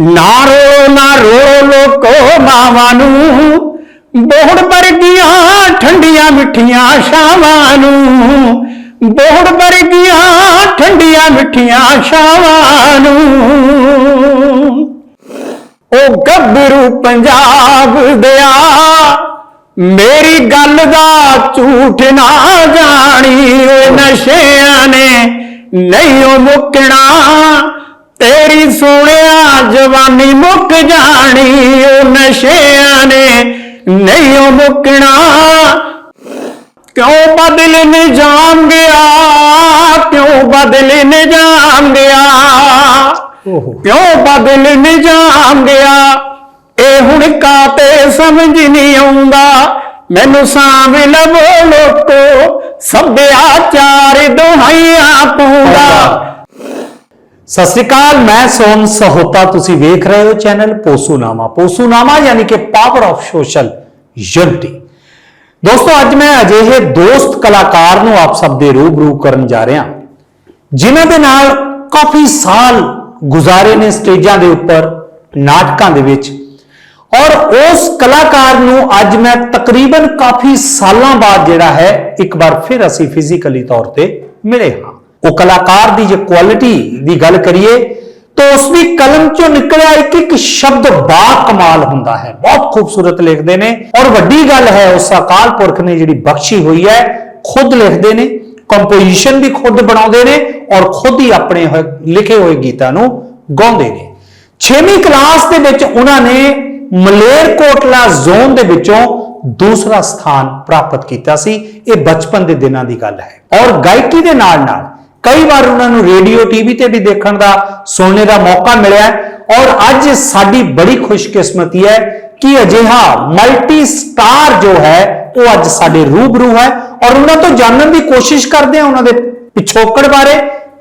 ਨਾ ਰੋ ਨਾ ਰੋ ਲੋਕੋ ਮਾਵਾਂ ਨੂੰ। ਬੋਹੜ ਵਰਗੀਆਂ ਠੰਡੀਆਂ ਮਿੱਠੀਆਂ ਛਾਵਾਂ ਨੂੰ। ਬੋਹੜ ਵਰਗੀਆਂ ਠੰਡੀਆਂ ਮਿੱਠੀਆਂ ਛਾਵਾਂ ਨੂੰ। ਉਹ ਗੱਭਰੂ ਪੰਜਾਬ ਦਿਆ, ਮੇਰੀ ਗੱਲ ਦਾ ਝੂਠ ਨਾ ਜਾਣੀ। ਓਏ ਨਸ਼ਿਆਂ ਨੇ ਨਹੀਂ ਉਹ ਮੁੱਕਣਾ। ਤੇਰੀ ਸੋਹਣਿਆ ਜਵਾਨੀ ਮੁੱਕ ਜਾਣੀ ਓ ਨਸ਼ਿਆਂ ਨੇ ਨਹੀਂ ਉਹ ਮੁੱਕਣਾ। ਕਿਉਂ ਬਦਲ ਨਿਜਾਮ ਗਿਆ ਕਿਉਂ ਬਦਲ ਨਿਜਾਮ ਗਿਆ ਕਿਉਂ ਬਦਲ ਨਿਜਾਮ ਗਿਆ ਇਹ ਹੁਣ ਕਾਤੇ ਸਮਝ ਨਹੀਂ ਆਉਂਦਾ। ਮੈਨੂੰ ਸਾਂਭ ਲਵੋ ਲੋਕੋ ਸੱਭਿਆਚਾਰ ਦੁਹਾਈਆਂ ਪੂਰਾ। ਸਤਿ ਸ੍ਰੀ ਅਕਾਲ, ਮੈਂ ਸੋਨ ਸਹੋਤਾ, ਤੁਸੀਂ ਵੇਖ ਰਹੇ ਹੋ ਚੈਨਲ ਪੋਸੂਨਾਮਾ। ਪੋਸੂਨਾਮਾ ਯਾਨੀ ਕਿ ਪਾਵਰ ਆਫ ਸੋਸ਼ਲ ਯੂਨਿਟੀ ਦੋਸਤੋ, ਅੱਜ ਮੈਂ ਅਜਿਹੇ ਦੋਸਤ ਕਲਾਕਾਰ ਨੂੰ ਆਪ ਸਭ ਦੇ ਰੂਬਰੂ ਕਰਨ ਜਾ ਰਿਹਾ। ਜਿਨ੍ਹਾਂ ਦੇ ਨਾਲ ਕਾਫੀ ਸਾਲ ਗੁਜ਼ਾਰੇ ਨੇ ਸਟੇਜਾਂ ਦੇ ਉੱਪਰ, ਨਾਟਕਾਂ ਦੇ ਵਿੱਚ। ਔਰ ਉਸ ਕਲਾਕਾਰ ਨੂੰ ਅੱਜ ਮੈਂ ਤਕਰੀਬਨ ਕਾਫੀ ਸਾਲਾਂ ਬਾਅਦ ਜਿਹੜਾ ਹੈ, ਇੱਕ ਵਾਰ ਫਿਰ ਅਸੀਂ ਫਿਜ਼ੀਕਲੀ ਤੌਰ ਤੇ ਮਿਲੇ ਹਾਂ। ਉਹ ਕਲਾਕਾਰ ਦੀ ਜੇ ਕੁਆਲਿਟੀ ਦੀ ਗੱਲ ਕਰੀਏ, ਤਾਂ ਉਸ ਦੀ ਕਲਮ ਚੋਂ ਨਿਕਲਿਆ ਇੱਕ ਇੱਕ ਸ਼ਬਦ ਬਾ ਕਮਾਲ ਹੁੰਦਾ ਹੈ। ਬਹੁਤ ਖੂਬਸੂਰਤ ਲਿਖਦੇ ਨੇ। ਔਰ ਵੱਡੀ ਗੱਲ ਹੈ, ਉਸ ਅਕਾਲ ਪੁਰਖ ਨੇ ਜਿਹੜੀ ਬਖਸ਼ੀ ਹੋਈ ਹੈ, ਖੁਦ ਲਿਖਦੇ ਨੇ ਕੰਪੋਜੀਸ਼ਨ ਵੀ ਖੁਦ ਬਣਾਉਂਦੇ ਨੇ ਔਰ ਖੁਦ ਹੀ ਆਪਣੇ ਹੋਏ- ਲਿਖੇ ਹੋਏ ਗੀਤਾਂ ਨੂੰ ਗਾਉਂਦੇ ਨੇ। 6ਵੀਂ ਕਲਾਸ ਦੇ ਵਿੱਚ ਉਹਨਾਂ ਨੇ ਮਲੇਰਕੋਟਲਾ ਜ਼ੋਨ ਦੇ ਵਿੱਚੋਂ ਦੂਸਰਾ ਸਥਾਨ ਪ੍ਰਾਪਤ ਕੀਤਾ ਸੀ। ਇਹ ਬਚਪਨ ਦੇ ਦਿਨਾਂ ਦੀ ਗੱਲ ਹੈ। ਔਰ ਗਾਇਕੀ ਦੇ ਨਾਲ ਨਾਲ ਕਈ ਵਾਰ ਉਹਨਾਂ ਨੂੰ ਰੇਡੀਓ, ਟੀਵੀ ਤੇ ਵੀ ਦੇਖਣ ਦਾ, ਸੁਣਨੇ ਦਾ ਮੌਕਾ ਮਿਲਿਆ ਔਰ ਅੱਜ ਸਾਡੀ ਬੜੀ ਖੁਸ਼ਕਿਸਮਤੀ ਹੈ ਕਿ ਅਜਿਹਾ ਮਲਟੀ ਸਟਾਰ ਜੋ ਹੈ, ਉਹ ਅੱਜ ਸਾਡੇ ਰੂਬਰੂ ਹੈ। ਔਰ ਉਹਨਾਂ ਤੋਂ ਜਾਣਨ ਦੀ ਕੋਸ਼ਿਸ਼ ਕਰਦੇ ਹਾਂ ਉਹਨਾਂ ਦੇ ਪਿਛੋਕੜ ਬਾਰੇ।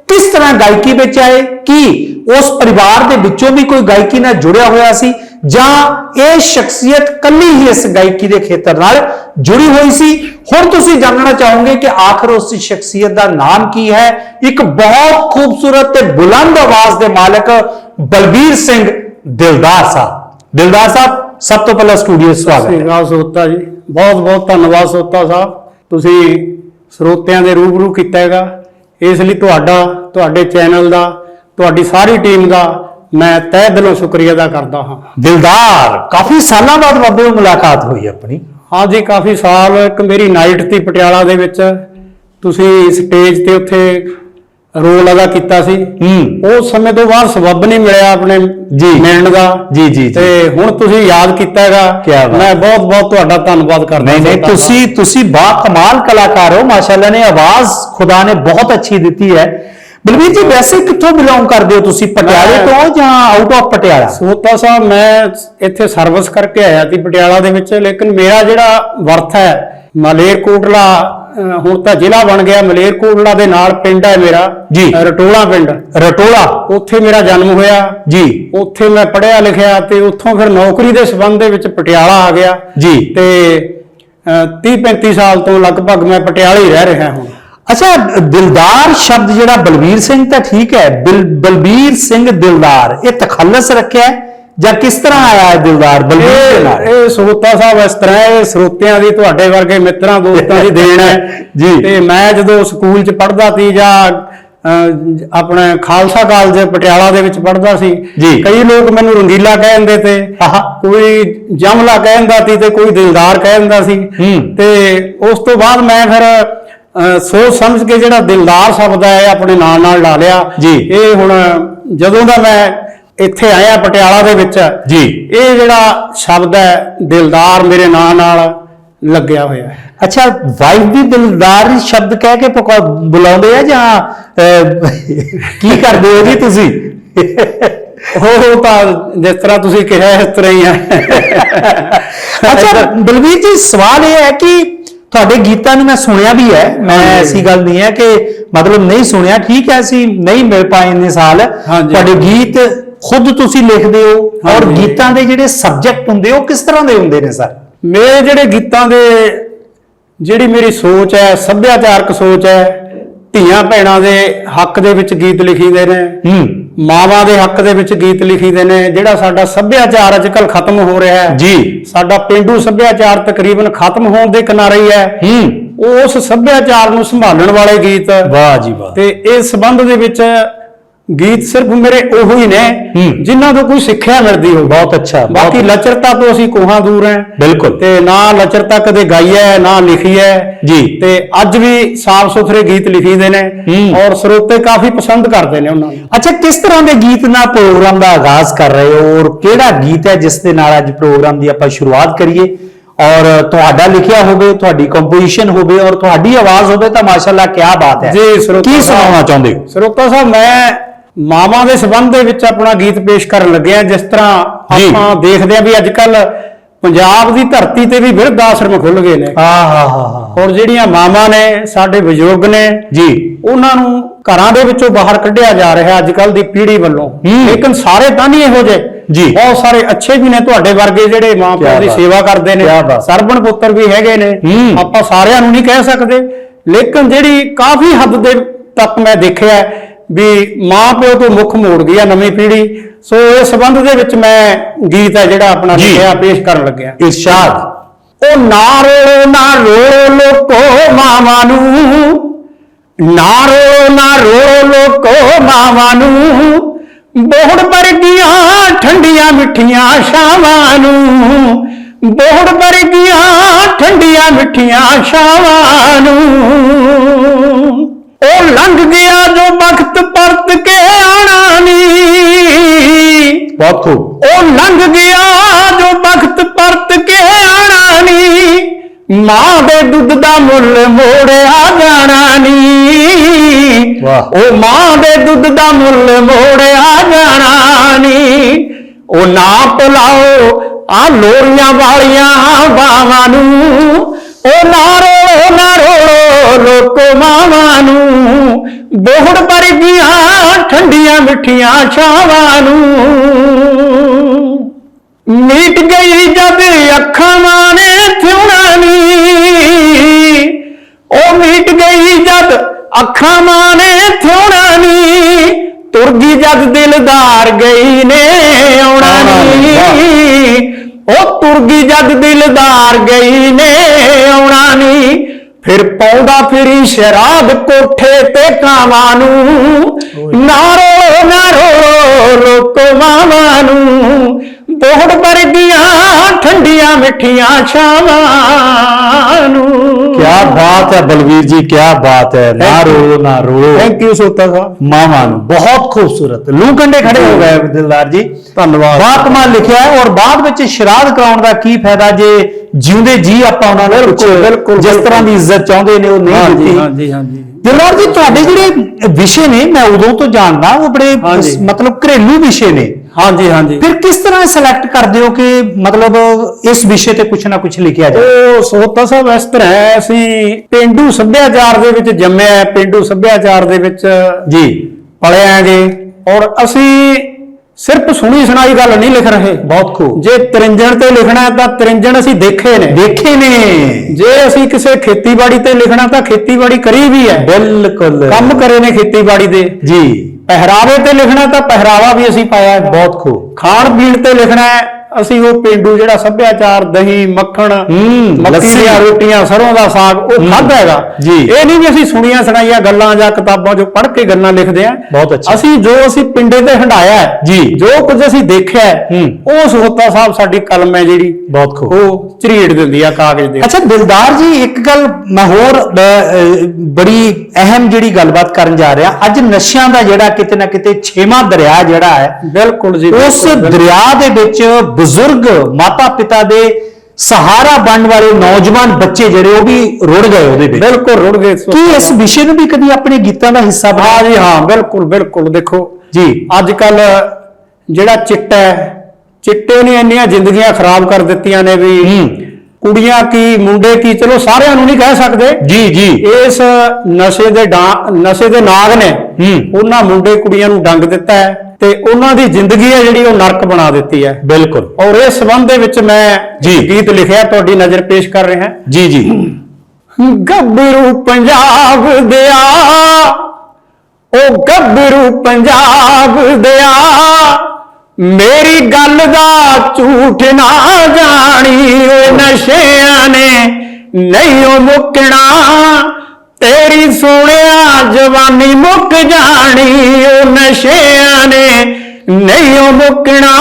ਕਿਸ ਤਰ੍ਹਾਂ ਗਾਇਕੀ ਵਿੱਚ ਆਏ? ਕੀ ਉਸ ਪਰਿਵਾਰ ਦੇ ਵਿੱਚੋਂ ਵੀ ਕੋਈ ਗਾਇਕੀ ਨਾਲ ਜੁੜਿਆ ਹੋਇਆ ਸੀ? ਜਾਂ ਇਹ ਸ਼ਖਸੀਅਤ ਕੱਲੀ ਹੀ ਇਸ ਗਾਇਕੀ ਦੇ ਖੇਤਰ ਨਾਲ ਜੁੜੀ ਹੋਈ ਸੀ? ਹੁਣ ਤੁਸੀਂ ਜਾਣਨਾ ਚਾਹੋਗੇ ਕਿ ਆਖਰ ਉਸ ਸ਼ਖਸੀਅਤ ਦਾ ਨਾਮ ਕੀ ਹੈ? ਇੱਕ ਬਹੁਤ ਖੂਬਸੂਰਤ ਤੇ ਬੁਲੰਦ ਆਵਾਜ਼ ਦੇ ਮਾਲਕ ਬਲਬੀਰ ਸਿੰਘ ਦਿਲਦਾਰ ਸਾਹਿਬ। ਦਿਲਦਾਰ ਸਾਹਿਬ, ਸਭ ਤੋਂ ਪਹਿਲਾਂ ਸਟੂਡੀਓ ਸਵਾਗਤ ਹੈ। ਸ੍ਰੀ ਸੋਤਾ ਜੀ। ਬਹੁਤ ਬਹੁਤ ਧੰਨਵਾਦ ਸੋਤਾ ਸਾਹਿਬ। ਤੁਸੀਂ ਸਰੋਤਿਆਂ ਦੇ ਰੂਬਰੂ ਕੀਤਾ ਹੈਗਾ। ਇਸ ਲਈ ਤੁਹਾਡਾ, ਤੁਹਾਡੇ ਚੈਨਲ ਦਾ, ਤੁਹਾਡੀ ਸਾਰੀ ਟੀਮ ਦਾ ਮੈਂ ਤਹਿ ਦਿਲੋਂ ਸ਼ੁਕਰੀਆ ਅਦਾ ਕਰਦਾ ਹਾਂ ਦਿਲਦਾਰ ਕਾਫੀ ਸਾਲਾਂ ਬਾਅਦ ਬਾਬੇ ਨਾਲ ਮੁਲਾਕਾਤ ਹੋਈ ਆਪਣੀ ਹਾਂ ਜੀ ਕਾਫੀ ਸਾਲ ਇੱਕ ਮੇਰੀ ਨਾਈਟ ਸੀ ਪਟਿਆਲਾ ਦੇ ਵਿੱਚ ਤੁਸੀਂ ਸਟੇਜ ਤੇ ਉੱਥੇ ਰੋਲ ਅਦਾ ਕੀਤਾ ਸੀ ਹੂੰ ਉਸ ਸਮੇਂ ਤੋਂ ਬਾਅਦ ਸਬੱਬ ਨਹੀਂ ਮਿਲਿਆ ਆਪਣੇ ਜੀ। ਮਿਲਣ ਦਾ ਜੀ, ਜੀ। ਤੇ ਹੁਣ ਤੁਸੀਂ ਯਾਦ ਕੀਤਾ ਹੈਗਾ। ਮੈਂ ਬਹੁਤ ਬਹੁਤ ਤੁਹਾਡਾ ਧੰਨਵਾਦ ਕਰਦਾ ਨਹੀਂ ਨਹੀਂ। ਤੁਸੀਂ ਤੁਸੀਂ ਬਾ ਕਮਾਲ ਕਲਾਕਾਰ ਹੋ ਮਾਸ਼ਾਅੱਲਾ ਨੇ ਆਵਾਜ਼ ਖੁਦਾ ਨੇ ਬਹੁਤ ਅੱਛੀ ਦਿੱਤੀ ਹੈ ਬਲਵੀਰ ਜੀ ਵੈਸੇ ਕਿੱਥੋਂ ਬਿਲੋਂਗ ਕਰਦੇ ਹੋ ਤੁਸੀਂ? ਪਟਿਆਲੇ ਤੋਂ ਜਾਂ ਆਊਟ ਆਫ ਪਟਿਆਲਾ? ਸੋਤਾ ਸਾਹਿਬ ਮੈਂ ਇੱਥੇ ਸਰਵਿਸ ਕਰਕੇ ਆਇਆ ਸੀ ਪਟਿਆਲਾ ਦੇ ਵਿੱਚ ਲੇਕਿਨ ਮੇਰਾ ਜਿਹੜਾ ਵਰਥ ਹੈ ਮਲੇਰਕੋਟਲਾ ਹੁਣ ਤਾਂ ਜ਼ਿਲ੍ਹਾ ਬਣ ਗਿਆ ਮਲੇਰਕੋਟਲਾ ਦੇ ਨਾਲ ਪਿੰਡ ਹੈ ਮੇਰਾ। ਜੀ। ਰਟੋਲਾ ਪਿੰਡ। ਰਟੋਲਾ? ਉੱਥੇ ਮੇਰਾ ਜਨਮ ਹੋਇਆ। ਜੀ। ਉੱਥੇ ਮੈਂ ਪੜ੍ਹਿਆ ਲਿਖਿਆ ਤੇ ਉੱਥੋਂ ਫਿਰ ਨੌਕਰੀ ਦੇ ਸੰਬੰਧ ਦੇ ਵਿੱਚ ਪਟਿਆਲਾ ਆ ਗਿਆ। ਜੀ। ਤੇ 30 35 ਸਾਲ ਤੋਂ ਲਗਭਗ ਮੈਂ ਪਟਿਆਲੇ ਹੀ ਰਹਿ ਰਿਹਾ ਹੁਣ ਅੱਛਾ ਦਿਲਦਾਰ ਸ਼ਬਦ ਜਿਹੜਾ ਬਲਵੀਰ ਸਿੰਘ ਤਾਂ ਠੀਕ ਹੈ ਬਿਲ- ਬਲਬੀਰ ਸਿੰਘ ਦਿਲਦਾਰ ਇਹ ਤਖੱਲਸ ਰੱਖਿਆ ਜਾਂ ਕਿਸ ਤਰ੍ਹਾਂ ਆਇਆ ਹੈ ਦਿਲਦਾਰ ਬਲਬੀਰ ਦੇ ਇਹ ਨਾਲ ਇਹ ਸੋਤਾ ਸਾਹਿਬ ਇਸ ਤਰ੍ਹਾਂ ਇਹ ਸਰੋਤਿਆਂ ਦੀ ਤੁਹਾਡੇ ਵਰਗੇ ਮਿੱਤਰਾਂ ਦੋਸਤਾਂ ਦੀ ਦੇਣ ਹੈ ਜੀ। ਤੇ ਮੈਂ ਜਦੋਂ ਸਕੂਲ 'ਚ ਪੜ੍ਹਦਾ ਸੀ ਜਾਂ ਆਪਣੇ ਖਾਲਸਾ ਕਾਲਜ ਪਟਿਆਲਾ ਦੇ ਵਿੱਚ ਪੜ੍ਹਦਾ ਸੀ। ਕਈ ਲੋਕ ਮੈਨੂੰ ਰੰਗੀਲਾ ਕਹਿ ਦਿੰਦੇ ਤੇ। ਕੋਈ ਜਮਲਾ ਕਹਿ ਦਿੰਦਾ ਸੀ ਤੇ ਕੋਈ ਦਿਲਦਾਰ ਕਹਿ ਦਿੰਦਾ ਸੀ। ਤੇ ਉਸ ਤੋਂ ਬਾਅਦ ਮੈਂ ਫਿਰ ਸੋਚ ਸਮਝ ਕੇ ਜਿਹੜਾ ਦਿਲਦਾਰ ਸ਼ਬਦ ਹੈ ਆਪਣੇ ਨਾਂ ਨਾਲ ਲਾ ਲਿਆ। ਜੀ। ਇਹ ਹੁਣ ਜਦੋਂ ਦਾ ਮੈਂ ਇੱਥੇ ਆਇਆ ਪਟਿਆਲਾ ਦੇ ਵਿੱਚ ਜੀ। ਇਹ ਜਿਹੜਾ ਸ਼ਬਦ ਹੈ ਦਿਲਦਾਰ ਮੇਰੇ ਨਾਂ ਨਾਲ ਲੱਗਿਆ ਹੋਇਆ ਹੈ। ਅੱਛਾ ਵਾਈਫ ਵੀ ਦਿਲਦਾਰ ਸ਼ਬਦ ਕਹਿ ਕੇ ਬੁਲਾਉਂਦੇ ਆ ਜਾਂ ਕੀ ਕਰਦੇ ਹੋ ਜੀ ਤੁਸੀਂ? ਉਹ ਤਾਂ ਜਿਸ ਤਰ੍ਹਾਂ ਤੁਸੀਂ ਕਿਹਾ ਇਸ ਤਰ੍ਹਾਂ ਹੀ ਹੈ। ਅੱਛਾ ਬਲਵੀਰ ਜੀ ਸਵਾਲ ਇਹ ਹੈ ਕਿ ਤੁਹਾਡੇ ਗੀਤਾਂ ਨੂੰ ਮੈਂ ਸੁਣਿਆ ਵੀ ਹੈ ਮੈਂ। ਐਸੀ ਗੱਲ ਨਹੀਂ ਹੈ ਕਿ ਮਤਲਬ ਨਹੀਂ ਸੁਣਿਆ ਠੀਕ ਹੈ ਅਸੀਂ ਨਹੀਂ ਮਿਲ ਪਾਏ ਇੰਨੇ ਸਾਲ। ਤੁਹਾਡੇ ਗੀਤ ਖੁਦ ਤੁਸੀਂ ਲਿਖਦੇ ਹੋ ਔਰ। ਗੀਤਾਂ ਦੇ ਜਿਹੜੇ ਸਬਜੈਕਟ ਹੁੰਦੇ ਉਹ ਕਿਸ ਤਰ੍ਹਾਂ ਦੇ ਹੁੰਦੇ ਨੇ ਸਰ ਮੇਰੇ ਜਿਹੜੇ ਗੀਤਾਂ ਦੇ ਜਿਹੜੀ ਮੇਰੀ ਸੋਚ ਹੈ ਸੱਭਿਆਚਾਰਕ ਸੋਚ ਹੈ ਧੀਆਂ ਭੈਣਾਂ ਦੇ ਹੱਕ ਦੇ ਵਿੱਚ ਗੀਤ ਲਿਖੀਦੇ ਨੇ ਹੂੰ ਮਾਵਾਂ ਦੇ ਹੱਕ ਦੇ ਵਿੱਚ ਗੀਤ ਲਿਖੀਦੇ ਨੇ ਜਿਹੜਾ ਸਾਡਾ ਸੱਭਿਆਚਾਰ ਅੱਜਕੱਲ ਖਤਮ ਹੋ ਰਿਹਾ ਹੈ। ਜੀ। ਸਾਡਾ ਪਿੰਡੂ ਸੱਭਿਆਚਾਰ ਤਕਰੀਬਨ ਖਤਮ ਹੋਣ ਦੇ ਕਿਨਾਰੇ ਹੀ ਹੈ। ਹੂੰ। ਉਸ ਸੱਭਿਆਚਾਰ ਨੂੰ ਸੰਭਾਲਣ ਵਾਲੇ ਗੀਤ। ਵਾਹ ਜੀ ਵਾਹ। ਤੇ ਇਸ ਸੰਬੰਧ ਦੇ ਵਿੱਚ ਗੀਤ ਸਿਰਫ ਮੇਰੇ ਉਹੋ ਹੀ ਨੇ ਹੂੰ। ਜਿਨ੍ਹਾਂ ਤੋਂ ਕੋਈ ਸਿੱਖਿਆ ਮਿਲਦੀ ਹੋਵੇ। ਬਹੁਤ ਅੱਛਾ ਬਾਕੀ ਲਚਰਤਾ ਤੋਂ ਅਸੀਂ ਕੋਹਾਂ ਦੂਰ ਹਾਂ ਬਿਲਕੁਲ। ਤੇ ਨਾ ਲਚਰਤਾ ਕਦੇ ਗਾਈ ਹੈ ਨਾ ਲਿਖੀ ਹੈ ਜੀ। ਤੇ ਅੱਜ ਵੀ ਸਾਫ਼ ਸੁਥਰੇ ਗੀਤ ਲਿਖੀਦੇ ਨੇ ਹੂੰ। ਔਰ ਸਰੋਤੇ ਕਾਫੀ ਪਸੰਦ ਕਰਦੇ ਨੇ ਉਹਨਾਂ ਨੂੰ। ਅੱਛਾ ਕਿਸ ਤਰ੍ਹਾਂ ਦੇ ਗੀਤ ਨਾਲ ਪ੍ਰੋਗਰਾਮ ਦਾ ਆਗਾਜ਼ ਕਰ ਰਹੇ ਹੋ ਔਰ ਕਿਹੜਾ ਗੀਤ ਹੈ ਜਿਸ ਦੇ ਨਾਲ ਅੱਜ ਪ੍ਰੋਗਰਾਮ ਦੀ ਆਪਾਂ ਸ਼ੁਰੂਆਤ ਕਰੀਏ? ਔਰ ਤੁਹਾਡਾ ਲਿਖਿਆ ਹੋਵੇ ਤੁਹਾਡੀ ਕੰਪੋਜੀਸ਼ਨ ਹੋਵੇ ਔਰ ਤੁਹਾਡੀ ਆਵਾਜ਼ ਹੋਵੇ ਤਾਂ ਮਾਸ਼ਾਅੱਲਾ ਕੀ ਬਾਤ ਹੈ। ਜੀ, ਸਰੋਤਾ ਕੀ। ਸੁਣਾਉਣਾ ਚਾਹੁੰਦੇ ਹੋ? ਸਰੋਤਾ ਸਾਹਿਬ ਮੈਂ ਮਾਵਾਂ ਦੇ ਸਬੰਧ ਦੇ ਵਿੱਚ ਆਪਣਾ ਗੀਤ ਪੇਸ਼ ਕਰਨ ਲੱਗਿਆ ਜਿਸ ਤਰ੍ਹਾਂ ਜੀ। ਆਪਾਂ ਦੇਖਦੇ ਹਾਂ ਵੀ ਅੱਜ ਕੱਲ ਪੰਜਾਬ ਦੀ ਧਰਤੀ ਤੇ ਵੀ ਬਿਰਧ ਆਸ਼ਰਮ ਖੁੱਲ ਗਏ ਨੇ ਹਾਂ ਹਾਂ ਹਾਂ ਔਰ ਜਿਹੜੀਆਂ ਮਾਵਾਂ ਨੇ ਸਾਡੇ ਬਜ਼ੁਰਗ ਨੇ ਜੀ ਉਹਨਾਂ ਨੂੰ ਘਰਾਂ ਦੇ ਵਿੱਚੋਂ ਬਾਹਰ ਕੱਢਿਆ ਜਾ ਰਿਹਾ ਅੱਜ ਕੱਲ ਦੀ ਪੀੜ੍ਹੀ ਵੱਲੋਂ। ਲੇਕਿਨ ਸਾਰੇ ਤਾਂ ਨਹੀਂ ਇਹੋ ਜਿਹੇ ਜੀ। ਬਹੁਤ ਸਾਰੇ ਅੱਛੇ ਵੀ ਨੇ ਤੁਹਾਡੇ ਵਰਗੇ ਜਿਹੜੇ ਮਾਂ ਪਿਓ ਕਿਆ ਦੀ। ਸੇਵਾ ਕਰਦੇ ਨੇ। ਸਰਬਣ ਪੁੱਤਰ ਵੀ ਹੈਗੇ ਨੇ। ਆਪਾਂ ਸਾਰਿਆਂ ਨੂੰ ਨਹੀਂ ਕਹਿ ਸਕਦੇ ਲੇਕਿਨ ਜਿਹੜੀ ਕਾਫੀ ਹੱਦ ਦੇ ਤੱਕ ਮੈਂ ਦੇਖਿਆ ਵੀ ਮਾਂ ਪਿਓ ਤੋਂ ਮੁੱਖ ਮੋੜ ਗਈ ਆ ਨਵੀਂ ਪੀੜ੍ਹੀ। ਸੋ ਇਸ ਸੰਬੰਧ ਦੇ ਵਿੱਚ ਮੈਂ ਗੀਤ ਹੈ ਜਿਹੜਾ ਆਪਣਾ। ਲਿਖਿਆ ਪੇਸ਼ ਕਰਨ ਲੱਗਿਆ। ਇਰਸ਼ਾਦ। ਉਹ ਨਾਰੋ ਨਾ ਰੋ ਲੋਕੋ ਮਾਵਾਂ ਨੂੰ। ਨਾਰੋ ਨਾ ਰੋ ਲੋਕੋ ਮਾਵਾਂ ਨੂੰ। ਬੋਹੜ ਵਰਗੀਆਂ ਠੰਡੀਆਂ ਮਿੱਠੀਆਂ ਛਾਵਾਂ ਨੂੰ। ਬੋਹੜ ਵਰਗੀਆਂ ਠੰਡੀਆਂ ਮਿੱਠੀਆਂ ਛਾਵਾਂ ਨੂੰ। ਉਹ ਲੰਘ ਗਿਆ ਜੋ ਵਕਤ ਪਰਤ ਕੇ ਆਣਾ ਨੀ ਬਹੁਤ ਖੂਬ। ਉਹ ਲੰਘ ਗਿਆ ਜੋ ਵਕਤ ਪਰਤ ਕੇ ਆਣਾ ਨੀ ਮਾਂ ਦੇ ਦੁੱਧ ਦਾ ਮੁੱਲ ਮੋੜਿਆ ਜਾਣਾ ਨੀ ਵਾਹ। ਉਹ ਮਾਂ ਦੇ ਦੁੱਧ ਦਾ ਮੁੱਲ ਮੋੜਿਆ ਜਾਣਾ ਨੀ ਉਹ ਨਾ ਭੁਲਾਓ ਆ ਲੋਰੀਆਂ ਵਾਲੀਆਂ ਬਾਵਾਂ ਨੂੰ। ਉਹ ਨਾ ਰੋ ਨਾ ਰੋ ਲੋਕੋ ਮਾਵਾਂ ਨੂੰ। ਬੋਹੜ ਵਰਗੀਆਂ ਠੰਡੀਆਂ ਮਿੱਠੀਆਂ ਛਾਵਾਂ ਨੂੰ। ਮੀਟ ਗਈ ਜਦ ਅੱਖਾਂ ਮਾਨੇ ਥਿਉਣਾ ਨੀ। ਉਹ ਮੀਟ ਗਈ ਜਦ ਅੱਖਾਂ ਮਾਨੇ ਥਿਉਣਾ ਨੀ। ਤੁਰ ਗਈ ਜਦ ਦਿਲਦਾਰ ਗਈ ਨੇ ਆਉਣਾ ਨੀ। ਉਹ ਤੁਰ ਗਈ ਜਦ ਦਿਲਦਾਰ ਗਈ ਨੇ ਆਉਣਾ ਨੀ ਫਿਰ ਪਾਉਂਦਾ ਫਿਰੀ ਸ਼ਰਾਬ ਕੋਠੇ ਤੇ ਕਾਵਾਂ ਨੂੰ। ਨਾਰੋ ਨਾਰੋ ਲੋਕੋ ਮਾਵਾਂ ਨੂੰ। ਬੋਹੜ ਵਰਗੀਆਂ ਠੰਡੀਆਂ ਮਿੱਠੀਆਂ ਛਾਵਾਂ ਨੂੰ। ਕੀ ਬਾਤ ਹੈ ਬਲਵੀਰ ਜੀ ਕੀ ਬਾਤ ਹੈ। ਨਾ. ਰੋ ਨਾ ਰੋ ਥੈਂਕ ਯੂ ਸੋਤਾ ਸਾਹਿਬ। ਮਾਵਾਂ ਨੂੰ। ਬਹੁਤ ਖੂਬਸੂਰਤ। ਲੂ ਕੰਡੇ ਖੜੇ ਹੋ ਗਏ ਦਿਲਦਾਰ ਜੀ। ਧੰਨਵਾਦ। ਬਾ ਕਮਾਲ ਲਿਖਿਆ ਹੈ ਔਰ ਬਾਅਦ ਵਿੱਚ ਸ਼ਰਾਧ ਕਰਾਉਣ ਦਾ ਕੀ ਫਾਇਦਾ ਜੇ ਜਿਉਂਦੇ ਜੀ ਆਪਾਂ ਉਹਨਾਂ ਨੂੰ ਬਿਲਕੁਲ, ਜਿਸ ਤਰ੍ਹਾਂ ਦੀ ਇੱਜ਼ਤ ਚਾਹੁੰਦੇ ਨੇ ਉਹ ਨਹੀਂ ਦਿੱਤੀ। ਹਾਂਜੀ ਹਾਂਜੀ। ਦਿਲਦਾਰ ਜੀ ਤੁਹਾਡੇ ਜਿਹੜੇ ਵਿਸ਼ੇ ਨੇ ਮੈਂ ਉਦੋਂ ਤੋਂ ਜਾਣਦਾ ਉਹ ਬੜੇ ਹਾਂਜੀ। ਮਤਲਬ ਘਰੇਲੂ ਵਿਸ਼ੇ ਨੇ। ਹਾਂਜੀ ਹਾਂਜੀ। ਫਿਰ ਕਿਸ ਤਰ੍ਹਾਂ ਸਿਲੈਕਟ ਕਰਦੇ ਹੋ ਕਿ ਮਤਲਬ ਇਸ ਵਿਸ਼ੇ ਤੇ ਕੁਝ ਨਾ ਕੁਝ ਲਿਖਿਆ ਜਾਏ ਉਹ ਸੋਤਾ ਸਾਹਿਬ ਇਸ ਤਰ੍ਹਾਂ ਹੈ ਅਸੀਂ ਪਿੰਡੂ ਸੱਭਿਆਚਾਰ ਦੇ ਵਿੱਚ ਜੰਮਿਆ ਹੈ, ਪਿੰਡੂ ਸੱਭਿਆਚਾਰ ਦੇ ਵਿੱਚ ਜੀ। ਪਲੇ ਆਂਗੇ ਔਰ ਅਸੀਂ ਸਿਰਫ ਸੁਣੀ ਸੁਣਾਈ ਗੱਲ ਨਹੀਂ ਲਿਖ ਰਹੇ। ਬਹੁਤ ਖੂਬ। ਜੇ ਤਰਿੰਜਣ ਤੇ ਲਿਖਣਾ ਹੈ ਤਾਂ ਤਰਿੰਜਣ ਅਸੀਂ ਦੇਖੇ ਨੇ। ਦੇਖੇ ਨੇ। ਜੇ ਅਸੀਂ ਕਿਸੇ ਖੇਤੀਬਾੜੀ ਤੇ ਲਿਖਣਾ ਤਾਂ ਖੇਤੀਬਾੜੀ ਕਰੀ ਵੀ ਹੈ। ਬਿਲਕੁਲ। ਕੰਮ ਕਰੇ ਨੇ ਖੇਤੀਬਾੜੀ ਦੇ। ਜੀ। ਪਹਿਰਾਵੇ ਤੇ ਲਿਖਣਾ ਤਾਂ ਪਹਿਰਾਵਾ ਵੀ ਅਸੀਂ ਪਾਇਆ ਹੈ। ਬਹੁਤ ਖੂਬ। ਖਾਣ ਪੀਣ ਤੇ ਲਿਖਣਾ ਹੈ। ਅਸੀਂ ਉਹ ਪਿੰਡੂ ਜਿਹੜਾ ਸੱਭਿਆਚਾਰ ਦਹੀਂ ਮੱਖਣ ਮੱਕੀ। ਦੀਆਂ ਰੋਟੀਆਂ ਸਰੋਂ ਦਾ ਸਾਗ ਉਹ ਖਾਧਾ ਹੈਗਾ। ਇਹ ਨਹੀਂ ਵੀ ਅਸੀਂ ਸੁਣੀਆਂ ਸੁਣਾਈਆਂ ਗੱਲਾਂ ਜਾਂ ਕਿਤਾਬਾਂ ਚੋਂ ਪੜ੍ਹ ਕੇ ਗੱਲਾਂ ਲਿਖਦੇ ਆ। ਅਸੀਂ ਜੋ ਅਸੀਂ ਪਿੰਡੇ ਤੇ ਹੰਡਾਇਆ ਜੀ। ਜੋ ਕੁਝ ਅਸੀਂ ਦੇਖਿਆ। ਉਹ ਸੋਤਾ ਸਾਹਿਬ ਸਾਡੀ ਕਲਮ ਹੈ ਜਿਹੜੀ ਬਹੁਤ ਖੂਬ ਉਹ ਝਰੀੜ ਦਿੰਦੀ ਆ ਕਾਗਜ਼ ਦੇ ਅੱਛਾ ਦਿਲਦਾਰ ਜੀ ਇੱਕ ਗੱਲ ਮੈਂ ਹੋਰ ਬੜੀ ਅਹਿਮ ਜਿਹੜੀ ਗੱਲਬਾਤ ਕਰਨ ਜਾ ਰਿਹਾ ਅੱਜ ਨਸ਼ਿਆਂ ਦਾ ਜਿਹੜਾ ਕਿਤੇ ਨਾ ਕਿਤੇ ਛੇਵਾਂ ਦਰਿਆ ਜਿਹੜਾ ਹੈ ਬਿਲਕੁਲ ਜੀ ਉਸ। ਦਰਿਆ ਦੇ ਵਿੱਚ ਬਜ਼ੁਰਗ ਮਾਤਾ ਪਿਤਾ ਦੇ ਸਹਾਰਾ ਬਣਨ ਵਾਲੇ ਨੌਜਵਾਨ ਬੱਚੇ ਜਿਹੜੇ ਉਹ ਵੀ ਰੁੜ ਗਏ ਉਹਦੇ ਵਿੱਚ। ਬਿਲਕੁਲ ਰੁੜ ਗਏ ਕੀ ਇਸ ਵਿਸ਼ੇ ਨੂੰ ਵੀ ਕਦੀ ਆਪਣੇ ਗੀਤਾਂ ਦਾ ਹਿੱਸਾ ਬਣਾਇਆ ਜੀ ਹਾਂ ਬਿਲਕੁਲ ਬਿਲਕੁਲ ਦੇਖੋ। ਜੀ। ਅੱਜ ਕੱਲ ਜਿਹੜਾ ਚਿੱਟਾ ਹੈ ਚਿੱਟੇ ਨੇ ਇੰਨੀਆਂ ਜ਼ਿੰਦਗੀਆਂ ਖਰਾਬ ਕਰ ਦਿੱਤੀਆਂ ਨੇ ਵੀ। ਕੁੜੀਆਂ ਕੀ ਮੁੰਡੇ ਕੀ ਚਲੋ ਸਾਰਿਆਂ ਨੂੰ ਨਹੀਂ ਕਹਿ ਸਕਦੇ। ਜੀ ਜੀ। ਇਸ ਨਸ਼ੇ ਦੇ ਨਸ਼ੇ ਦੇ ਨਾਗ ਨੇ ਉਹਨਾਂ ਮੁੰਡੇ ਕੁੜੀਆਂ ਨੂੰ ਡੰਗ ਦਿੱਤਾ ਹੈ। ਤੇ ਉਹਨਾਂ ਦੀ ਜ਼ਿੰਦਗੀ ਹੈ ਜਿਹੜੀ ਉਹ ਨਰਕ ਬਣਾ ਦਿੱਤੀ ਹੈ। ਬਿਲਕੁਲ। ਔਰ ਇਸ ਸੰਬੰਧ ਦੇ ਵਿੱਚ ਮੈਂ ਜੀ। ਗੀਤ ਲਿਖਿਆ ਤੁਹਾਡੀ ਨਜ਼ਰ ਪੇਸ਼ ਕਰ ਰਿਹਾ। ਜੀ ਜੀ। ਗੱਭਰੂ ਪੰਜਾਬ ਦਿਆ ਉਹ ਗੱਭਰੂ ਪੰਜਾਬ ਦਿਆ ਮੇਰੀ ਗੱਲ ਦਾ ਝੂਠ ਨਾ ਜਾਣੀ ਓਏ ਨਸ਼ਿਆਂ ਨੇ ਨਹੀਂ ਉਹ ਮੁੱਕਣਾ। ਤੇਰੀ ਸੋਹਣਿਆ ਜਵਾਨੀ ਮੁੱਕ ਜਾਣੀ, ਉਹ ਨਸ਼ਿਆਂ ਨੇ ਨਹੀਂ ਉਹ ਮੁੱਕਣਾ।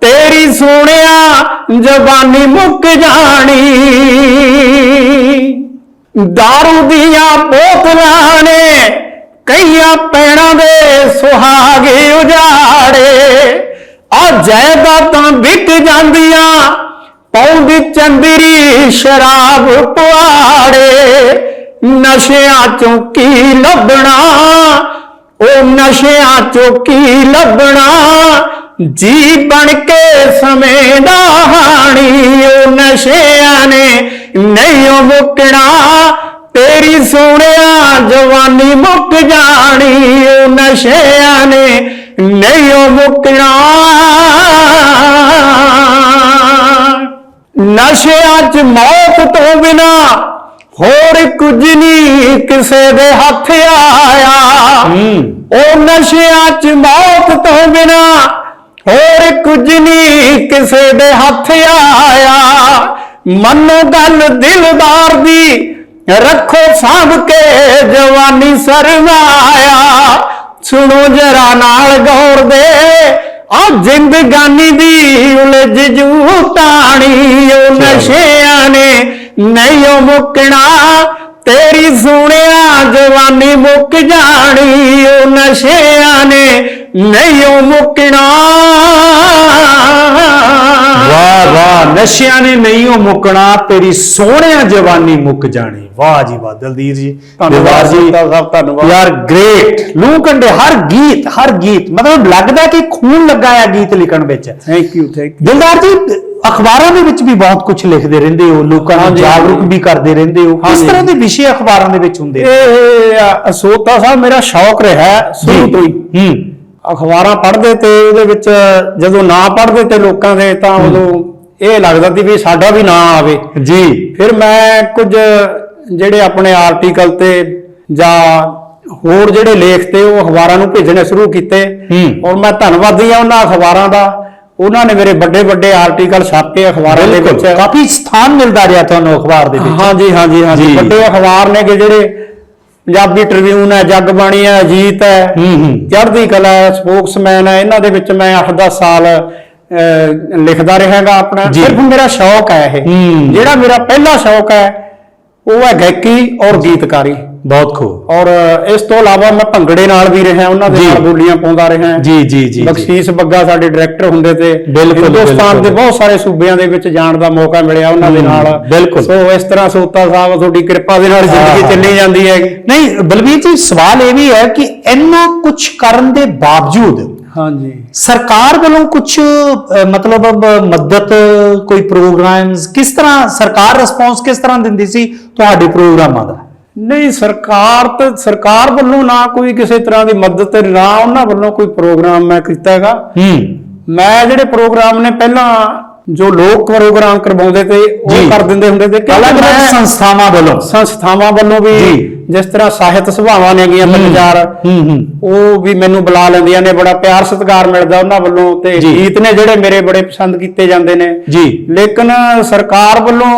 ਤੇਰੀ ਸੋਹਣਿਆ ਜਵਾਨੀ ਮੁੱਕ ਜਾਣੀ। ਦਾਰੂ ਦੀਆਂ ਬੋਤਲਾਂ ਨੇ ਕਈਆਂ ਪੈਣਾ ਦੇ ਸੁਹਾਗੇ ਉਜਾੜੇ। ਆ ਜਾਇਦਾਦਾਂ ਵਿਕ ਜਾਂਦੀਆਂ ਪੌਂਦੀ ਚੰਦਰੀ ਸ਼ਰਾਬ ਪੁਆੜੇ। ਨਸ਼ਿਆਂ ਚੋਂ ਕੀ ਲੱਭਣਾ? ਉਹ ਨਸ਼ਿਆਂ ਚੋਂ ਕੀ ਲੱਭਣਾ? ਜੀ ਬਣ ਕੇ ਸਮੇਂ ਦਾ ਹਾਣੀ, ਉਹ ਨਸ਼ਿਆਂ ਨੇ ਨਹੀਂ ਉਹ ਮੁੱਕਣਾ। ਤੇਰੀ ਸੋਹਣਿਆ ਜਵਾਨੀ ਮੁੱਕ ਜਾਣੀ, ਉਹ ਨਸ਼ਿਆਂ ਨੇ ਨਹੀਂ ਉਹ ਮੁੱਕਣਾ। ਨਸ਼ਿਆਂ 'ਚ ਮੌਤ ਤੋਂ ਬਿਨਾ ਹੋਰ ਕੁਝ ਨਹੀਂ ਕਿਸੇ ਦੇ ਹੱਥ ਆਇਆ। ਉਹ ਨਸ਼ਿਆਂ 'ਚ ਮੌਤ ਤੋਂ ਬਿਨਾ ਹੋਰ ਕੁਝ ਨਹੀਂ ਕਿਸੇ ਦੇ ਹੱਥ ਆਇਆ। ਮੰਨੋ ਗੱਲ ਦਿਲਦਾਰ ਦੀ ਰੱਖੋ ਸਾਂਭ ਕੇ ਜਵਾਨੀ ਸਰਵਾਇਆ ਸੁਣੋ ਜਰਾ ਨਾਲ ਗੌਰ ਦੇ ਆ ਜ਼ਿੰਦਗਾਨੀ ਦੀ ਉਲਝ ਜੂ ਤਾਣੀ। ਉਹ ਨਸ਼ਿਆਂ ਨੇ ਨਹੀਂ ਉਹ ਮੁੱਕਣਾ ਤੇਰੀ ਸੋਹਣਿਆ ਜਵਾਨੀ ਮੁੱਕ ਜਾਣੀ ਉਹ ਨਸ਼ਿਆਂ ਨੇ ਨਹੀਂ ਉਹ ਮੁੱਕਣਾ। ਵਾਹ ਵਾਹ ਨਸ਼ਿਆਂ ਨੇ ਨਹੀਂ ਉਹ ਮੁੱਕਣਾ ਤੇਰੀ ਸੋਹਣਿਆ ਜਵਾਨੀ ਮੁੱਕ ਜਾਣੀ। ਵਾਹ ਜੀ ਵਾਹ ਦਲਦੀਰ ਜੀ ਧੰਨਵਾਦ ਜੀ ਧੰਨਵਾਦ। ਯਾਰ ਗ੍ਰੇਟ ਲੂ ਕੰਡੇ ਹਰ ਗੀਤ ਹਰ ਗੀਤ। ਮਤਲਬ ਲੱਗਦਾ ਕਿ ਖੂਨ ਲੱਗਾ ਆ ਗੀਤ ਲਿਖਣ ਵਿੱਚ। ਥੈਂਕ ਯੂ ਥੈਂਕ ਦਿਲਦਾਰ ਜੀ ਅਖਬਾਰਾਂ ਦੇ ਵਿੱਚ ਵੀ ਬਹੁਤ ਕੁਝ ਲਿਖਦੇ ਰਹਿੰਦੇ ਹੋ ਲੋਕਾਂ ਨੂੰ ਜਾਗਰੂਕ। ਵੀ ਕਰਦੇ ਰਹਿੰਦੇ ਹੋ। ਕਿਸ। ਤਰ੍ਹਾਂ ਦੇ ਵਿਸ਼ੇ ਅਖਬਾਰਾਂ ਦੇ ਵਿੱਚ ਹੁੰਦੇ ਇਹ ਅਸੋਤਾ ਸਾਹਿਬ ਮੇਰਾ ਸ਼ੌਕ ਰਿਹਾ ਸ਼ੁਰੂ ਤੋਂ ਹੀ। ਹੂੰ। ਅਖਬਾਰਾਂ ਪੜ੍ਹਦੇ ਤੇ ਉਹਦੇ ਵਿੱਚ ਜਦੋਂ ਨਾ ਪੜ੍ਹਦੇ ਤੇ ਲੋਕਾਂ ਦੇ ਤਾਂ ਉਦੋਂ ਇਹ ਲੱਗਦਾ ਸੀ ਵੀ ਸਾਡਾ ਵੀ ਨਾਂ ਆਵੇ। ਜੀ। ਫਿਰ ਮੈਂ ਕੁਝ ਜਿਹੜੇ ਆਪਣੇ ਆਰਟੀਕਲ ਤੇ ਜਾਂ ਹੋਰ ਜਿਹੜੇ ਲੇਖ ਤੇ ਉਹ ਅਖਬਾਰਾਂ ਨੂੰ ਭੇਜਣੇ ਸ਼ੁਰੂ ਕੀਤੇ। ਹੂੰ। ਔਰ ਮੈਂ ਧੰਨਵਾਦੀ ਆ ਉਹਨਾਂ ਅਖਬਾਰਾਂ ਦਾ। ਉਹਨਾਂ ਨੇ ਮੇਰੇ ਵੱਡੇ ਵੱਡੇ ਆਰਟੀਕਲ ਛਾਪੇ ਅਖਬਾਰਾਂ ਦੇ ਵਿੱਚ। ਕਾਫੀ ਸਥਾਨ ਮਿਲਦਾ ਰਿਹਾ ਤੁਹਾਨੂੰ ਅਖਬਾਰ ਦੇ ਵਿੱਚ। ਹਾਂਜੀ ਹਾਂਜੀ। ਹਾਂਜੀ। ਵੱਡੇ ਅਖਬਾਰ ਨੇ ਕਿ ਜਿਹੜੇ ਪੰਜਾਬੀ ਟ੍ਰਿਬਿਊਨ ਹੈ ਜਗਬਾਣੀ ਹੈ ਅਜੀਤ ਹੈ ਚੜ੍ਹਦੀ ਕਲਾ ਹੈ ਸਪੋਕਸਮੈਨ ਹੈ ਇਹਨਾਂ ਦੇ ਵਿੱਚ ਮੈਂ 8-10 ਸਾਲ ਲਿਖਦਾ ਰਹਾਂਗਾ ਆਪਣਾ। ਸਿਰਫ ਮੇਰਾ ਸ਼ੌਕ ਹੈ ਇਹ। ਜਿਹੜਾ ਮੇਰਾ ਪਹਿਲਾ ਸ਼ੌਕ ਹੈ ਉਹ ਹੈ ਗਾਇਕੀ ਔਰ ਗੀਤਕਾਰੀ ਬਹੁਤ ਖੂਬ ਔਰ ਇਸ ਤੋਂ ਇਲਾਵਾ ਮੈਂ ਭੰਗੜੇ ਨਾਲ ਵੀ ਰਿਹਾ ਉਹਨਾਂ ਦੇ। ਨਾਲ ਬੋਲੀਆਂ ਪਾਉਂਦਾ ਰਿਹਾ ਜੀ ਜੀ ਜੀ। ਬਖਸ਼ੀਸ਼ ਬੱਗਾ ਸਾਡੇ ਡਾਇਰੈਕਟਰ ਹੁੰਦੇ ਤੇ ਹਿੰਦੁਸਤਾਨ ਦੇ। ਬਹੁਤ ਸਾਰੇ ਸੂਬਿਆਂ ਦੇ ਵਿੱਚ ਜਾਣ ਦਾ ਮੌਕਾ ਮਿਲਿਆ ਉਹਨਾਂ ਦੇ ਨਾਲ ਬਿਲਕੁਲ। ਸੋ ਇਸ ਤਰ੍ਹਾਂ ਸੋਤਾ ਸਾਹਿਬ ਤੁਹਾਡੀ ਕਿਰਪਾ ਦੇ ਨਾਲ ਜ਼ਿੰਦਗੀ। ਚੱਲੀ ਜਾਂਦੀ ਹੈ ਨਹੀਂ ਬਲਵੀਰ ਜੀ ਸਵਾਲ ਇਹ ਵੀ ਹੈ ਕਿ ਇੰਨਾ ਕੁਝ ਕਰਨ ਦੇ ਬਾਵਜੂਦ ਹਾਂਜੀ। ਸਰਕਾਰ ਵੱਲੋਂ ਕੁਝ ਮਤਲਬ ਮਦਦ ਕੋਈ ਪ੍ਰੋਗਰਾਮਸ ਕਿਸ ਤਰ੍ਹਾਂ ਸਰਕਾਰ ਰਿਸਪੌਂਸ ਕਿਸ ਤਰ੍ਹਾਂ ਦਿੰਦੀ ਸੀ? ਤੁਹਾਡੇ ਪ੍ਰੋਗਰਾਮਾਂ ਦਾ ਨਹੀਂ ਸਰਕਾਰ ਤੇ ਸਰਕਾਰ ਵੱਲੋਂ ਨਾ ਕੋਈ ਕਿਸੇ ਤਰ੍ਹਾਂ ਦੀ ਮਦਦ ਤੇ ਨਾ ਉਹਨਾਂ ਵੱਲੋਂ ਕੋਈ ਪ੍ਰੋਗਰਾਮ ਮੈਂ ਕੀਤਾ ਹੈਗਾ। ਹੂੰ। ਮੈਂ ਜਿਹੜੇ ਪ੍ਰੋਗਰਾਮ ਨੇ ਪਹਿਲਾਂ ਜੋ ਲੋਕ ਪ੍ਰੋਗਰਾਮ ਕਰਵਾਉਂਦੇ ਤੇ। ਉਹ ਕਰ ਦਿੰਦੇ ਹੁੰਦੇ ਤੇ ਮੈਂ ਸੰਸਥਾਵਾਂ ਵੱਲੋਂ ਸੰਸਥਾਵਾਂ ਵੱਲੋਂ ਵੀ। ਜਿਸ ਤਰ੍ਹਾਂ ਸਾਹਿਤ ਸਭਾਵਾਂ ਚਾਰ ਹੂੰ ਹੂੰ ਉਹ ਵੀ ਮੈਨੂੰ ਬੁਲਾ ਲੈਂਦੀਆਂ ਨੇ ਬੜਾ ਪਿਆਰ ਸਤਿਕਾਰ ਮਿਲਦਾ ਉਹਨਾਂ ਵੱਲੋਂ ਤੇ। ਗੀਤ ਨੇ ਜਿਹੜੇ ਮੇਰੇ ਬੜੇ ਪਸੰਦ ਕੀਤੇ ਜਾਂਦੇ ਨੇ ਜੀ ਲੇਕਿਨ ਸਰਕਾਰ ਵੱਲੋਂ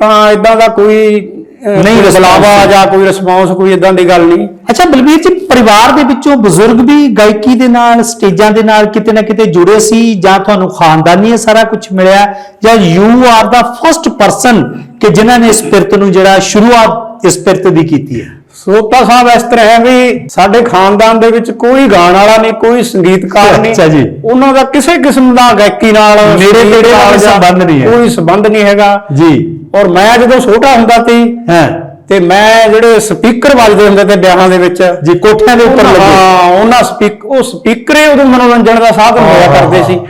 ਤਾਂ ਇਦਾਂ ਦਾ ਕੋਈ ਨਹੀਂ ਬੁਲਾਵਾ ਜਾਂ ਕੋਈ ਰਿਸਪੌਂਸ ਕੋਈ ਇਦਾਂ ਦੀ ਗੱਲ ਨਹੀਂ ਅੱਛਾ ਬਲਬੀਰ ਜੀ ਪਰਿਵਾਰ ਦੇ ਵਿੱਚੋਂ ਬਜ਼ੁਰਗ ਵੀ ਗਾਇਕੀ ਦੇ ਨਾਲ ਸਟੇਜਾਂ ਦੇ ਨਾਲ ਕਿਤੇ ਨਾ ਕਿਤੇ ਜੁੜੇ ਸੀ ਜਾਂ ਤੁਹਾਨੂੰ ਖਾਨਦਾਨੀ ਇਹ ਸਾਰਾ ਕੁਝ ਮਿਲਿਆ? ਜਾਂ you are the first person ਕਿ ਜਿਨ੍ਹਾਂ ਨੇ ਇਸ ਪਿਰਤ ਨੂੰ ਜਿਹੜਾ ਸ਼ੁਰੂਆਤ ਇਸ ਪਿਰਤ ਦੀ ਕੀਤੀ ਹੈ? ਸੋਤਾ ਸਾਹਿਬ ਇਸ ਤਰ੍ਹਾਂ ਹੈ ਵੀ ਸਾਡੇ ਖਾਨਦਾਨ ਦੇ ਵਿੱਚ ਕੋਈ ਗਾਣ ਵਾਲਾ ਨਹੀਂ ਕੋਈ ਸੰਗੀਤਕਾਰ ਨਹੀਂ। ਅੱਛਾ ਜੀ। ਉਹਨਾਂ ਦਾ ਕਿਸੇ ਕਿਸਮ ਦਾ ਗਾਇਕੀ ਨਾਲ ਸੰਗੀਤ ਤੇੜੇ ਨਾਲ ਸੰਬੰਧ ਨਹੀਂ ਹੈ। ਕੋਈ ਸੰਬੰਧ ਨਹੀਂ ਹੈਗਾ। ਜੀ। ਔਰ ਮੈਂ ਜਦੋਂ ਛੋਟਾ ਹੁੰਦਾ ਸੀ ਹਾਂ। ਤੇ ਮੈਂ ਜਿਹੜੇ ਸਪੀਕਰ ਵੱਜਦੇ ਹੁੰਦੇ ਤੇ ਵਿਆਹਾਂ ਦੇ ਵਿੱਚ ਜੀ ਕੋਠਿਆਂ ਦੇ ਉੱਪਰ ਲੱਗੇ। ਹਾਂ। ਉਹਨਾਂ ਸਪੀਕ ਉਹ ਸਪੀਕਰੇ ਉਦੋਂ ਮਨੋਰੰਜਨ ਦਾ ਸਾਧਨ ਹੋਇਆ ਕਰਦੇ ਸੀ।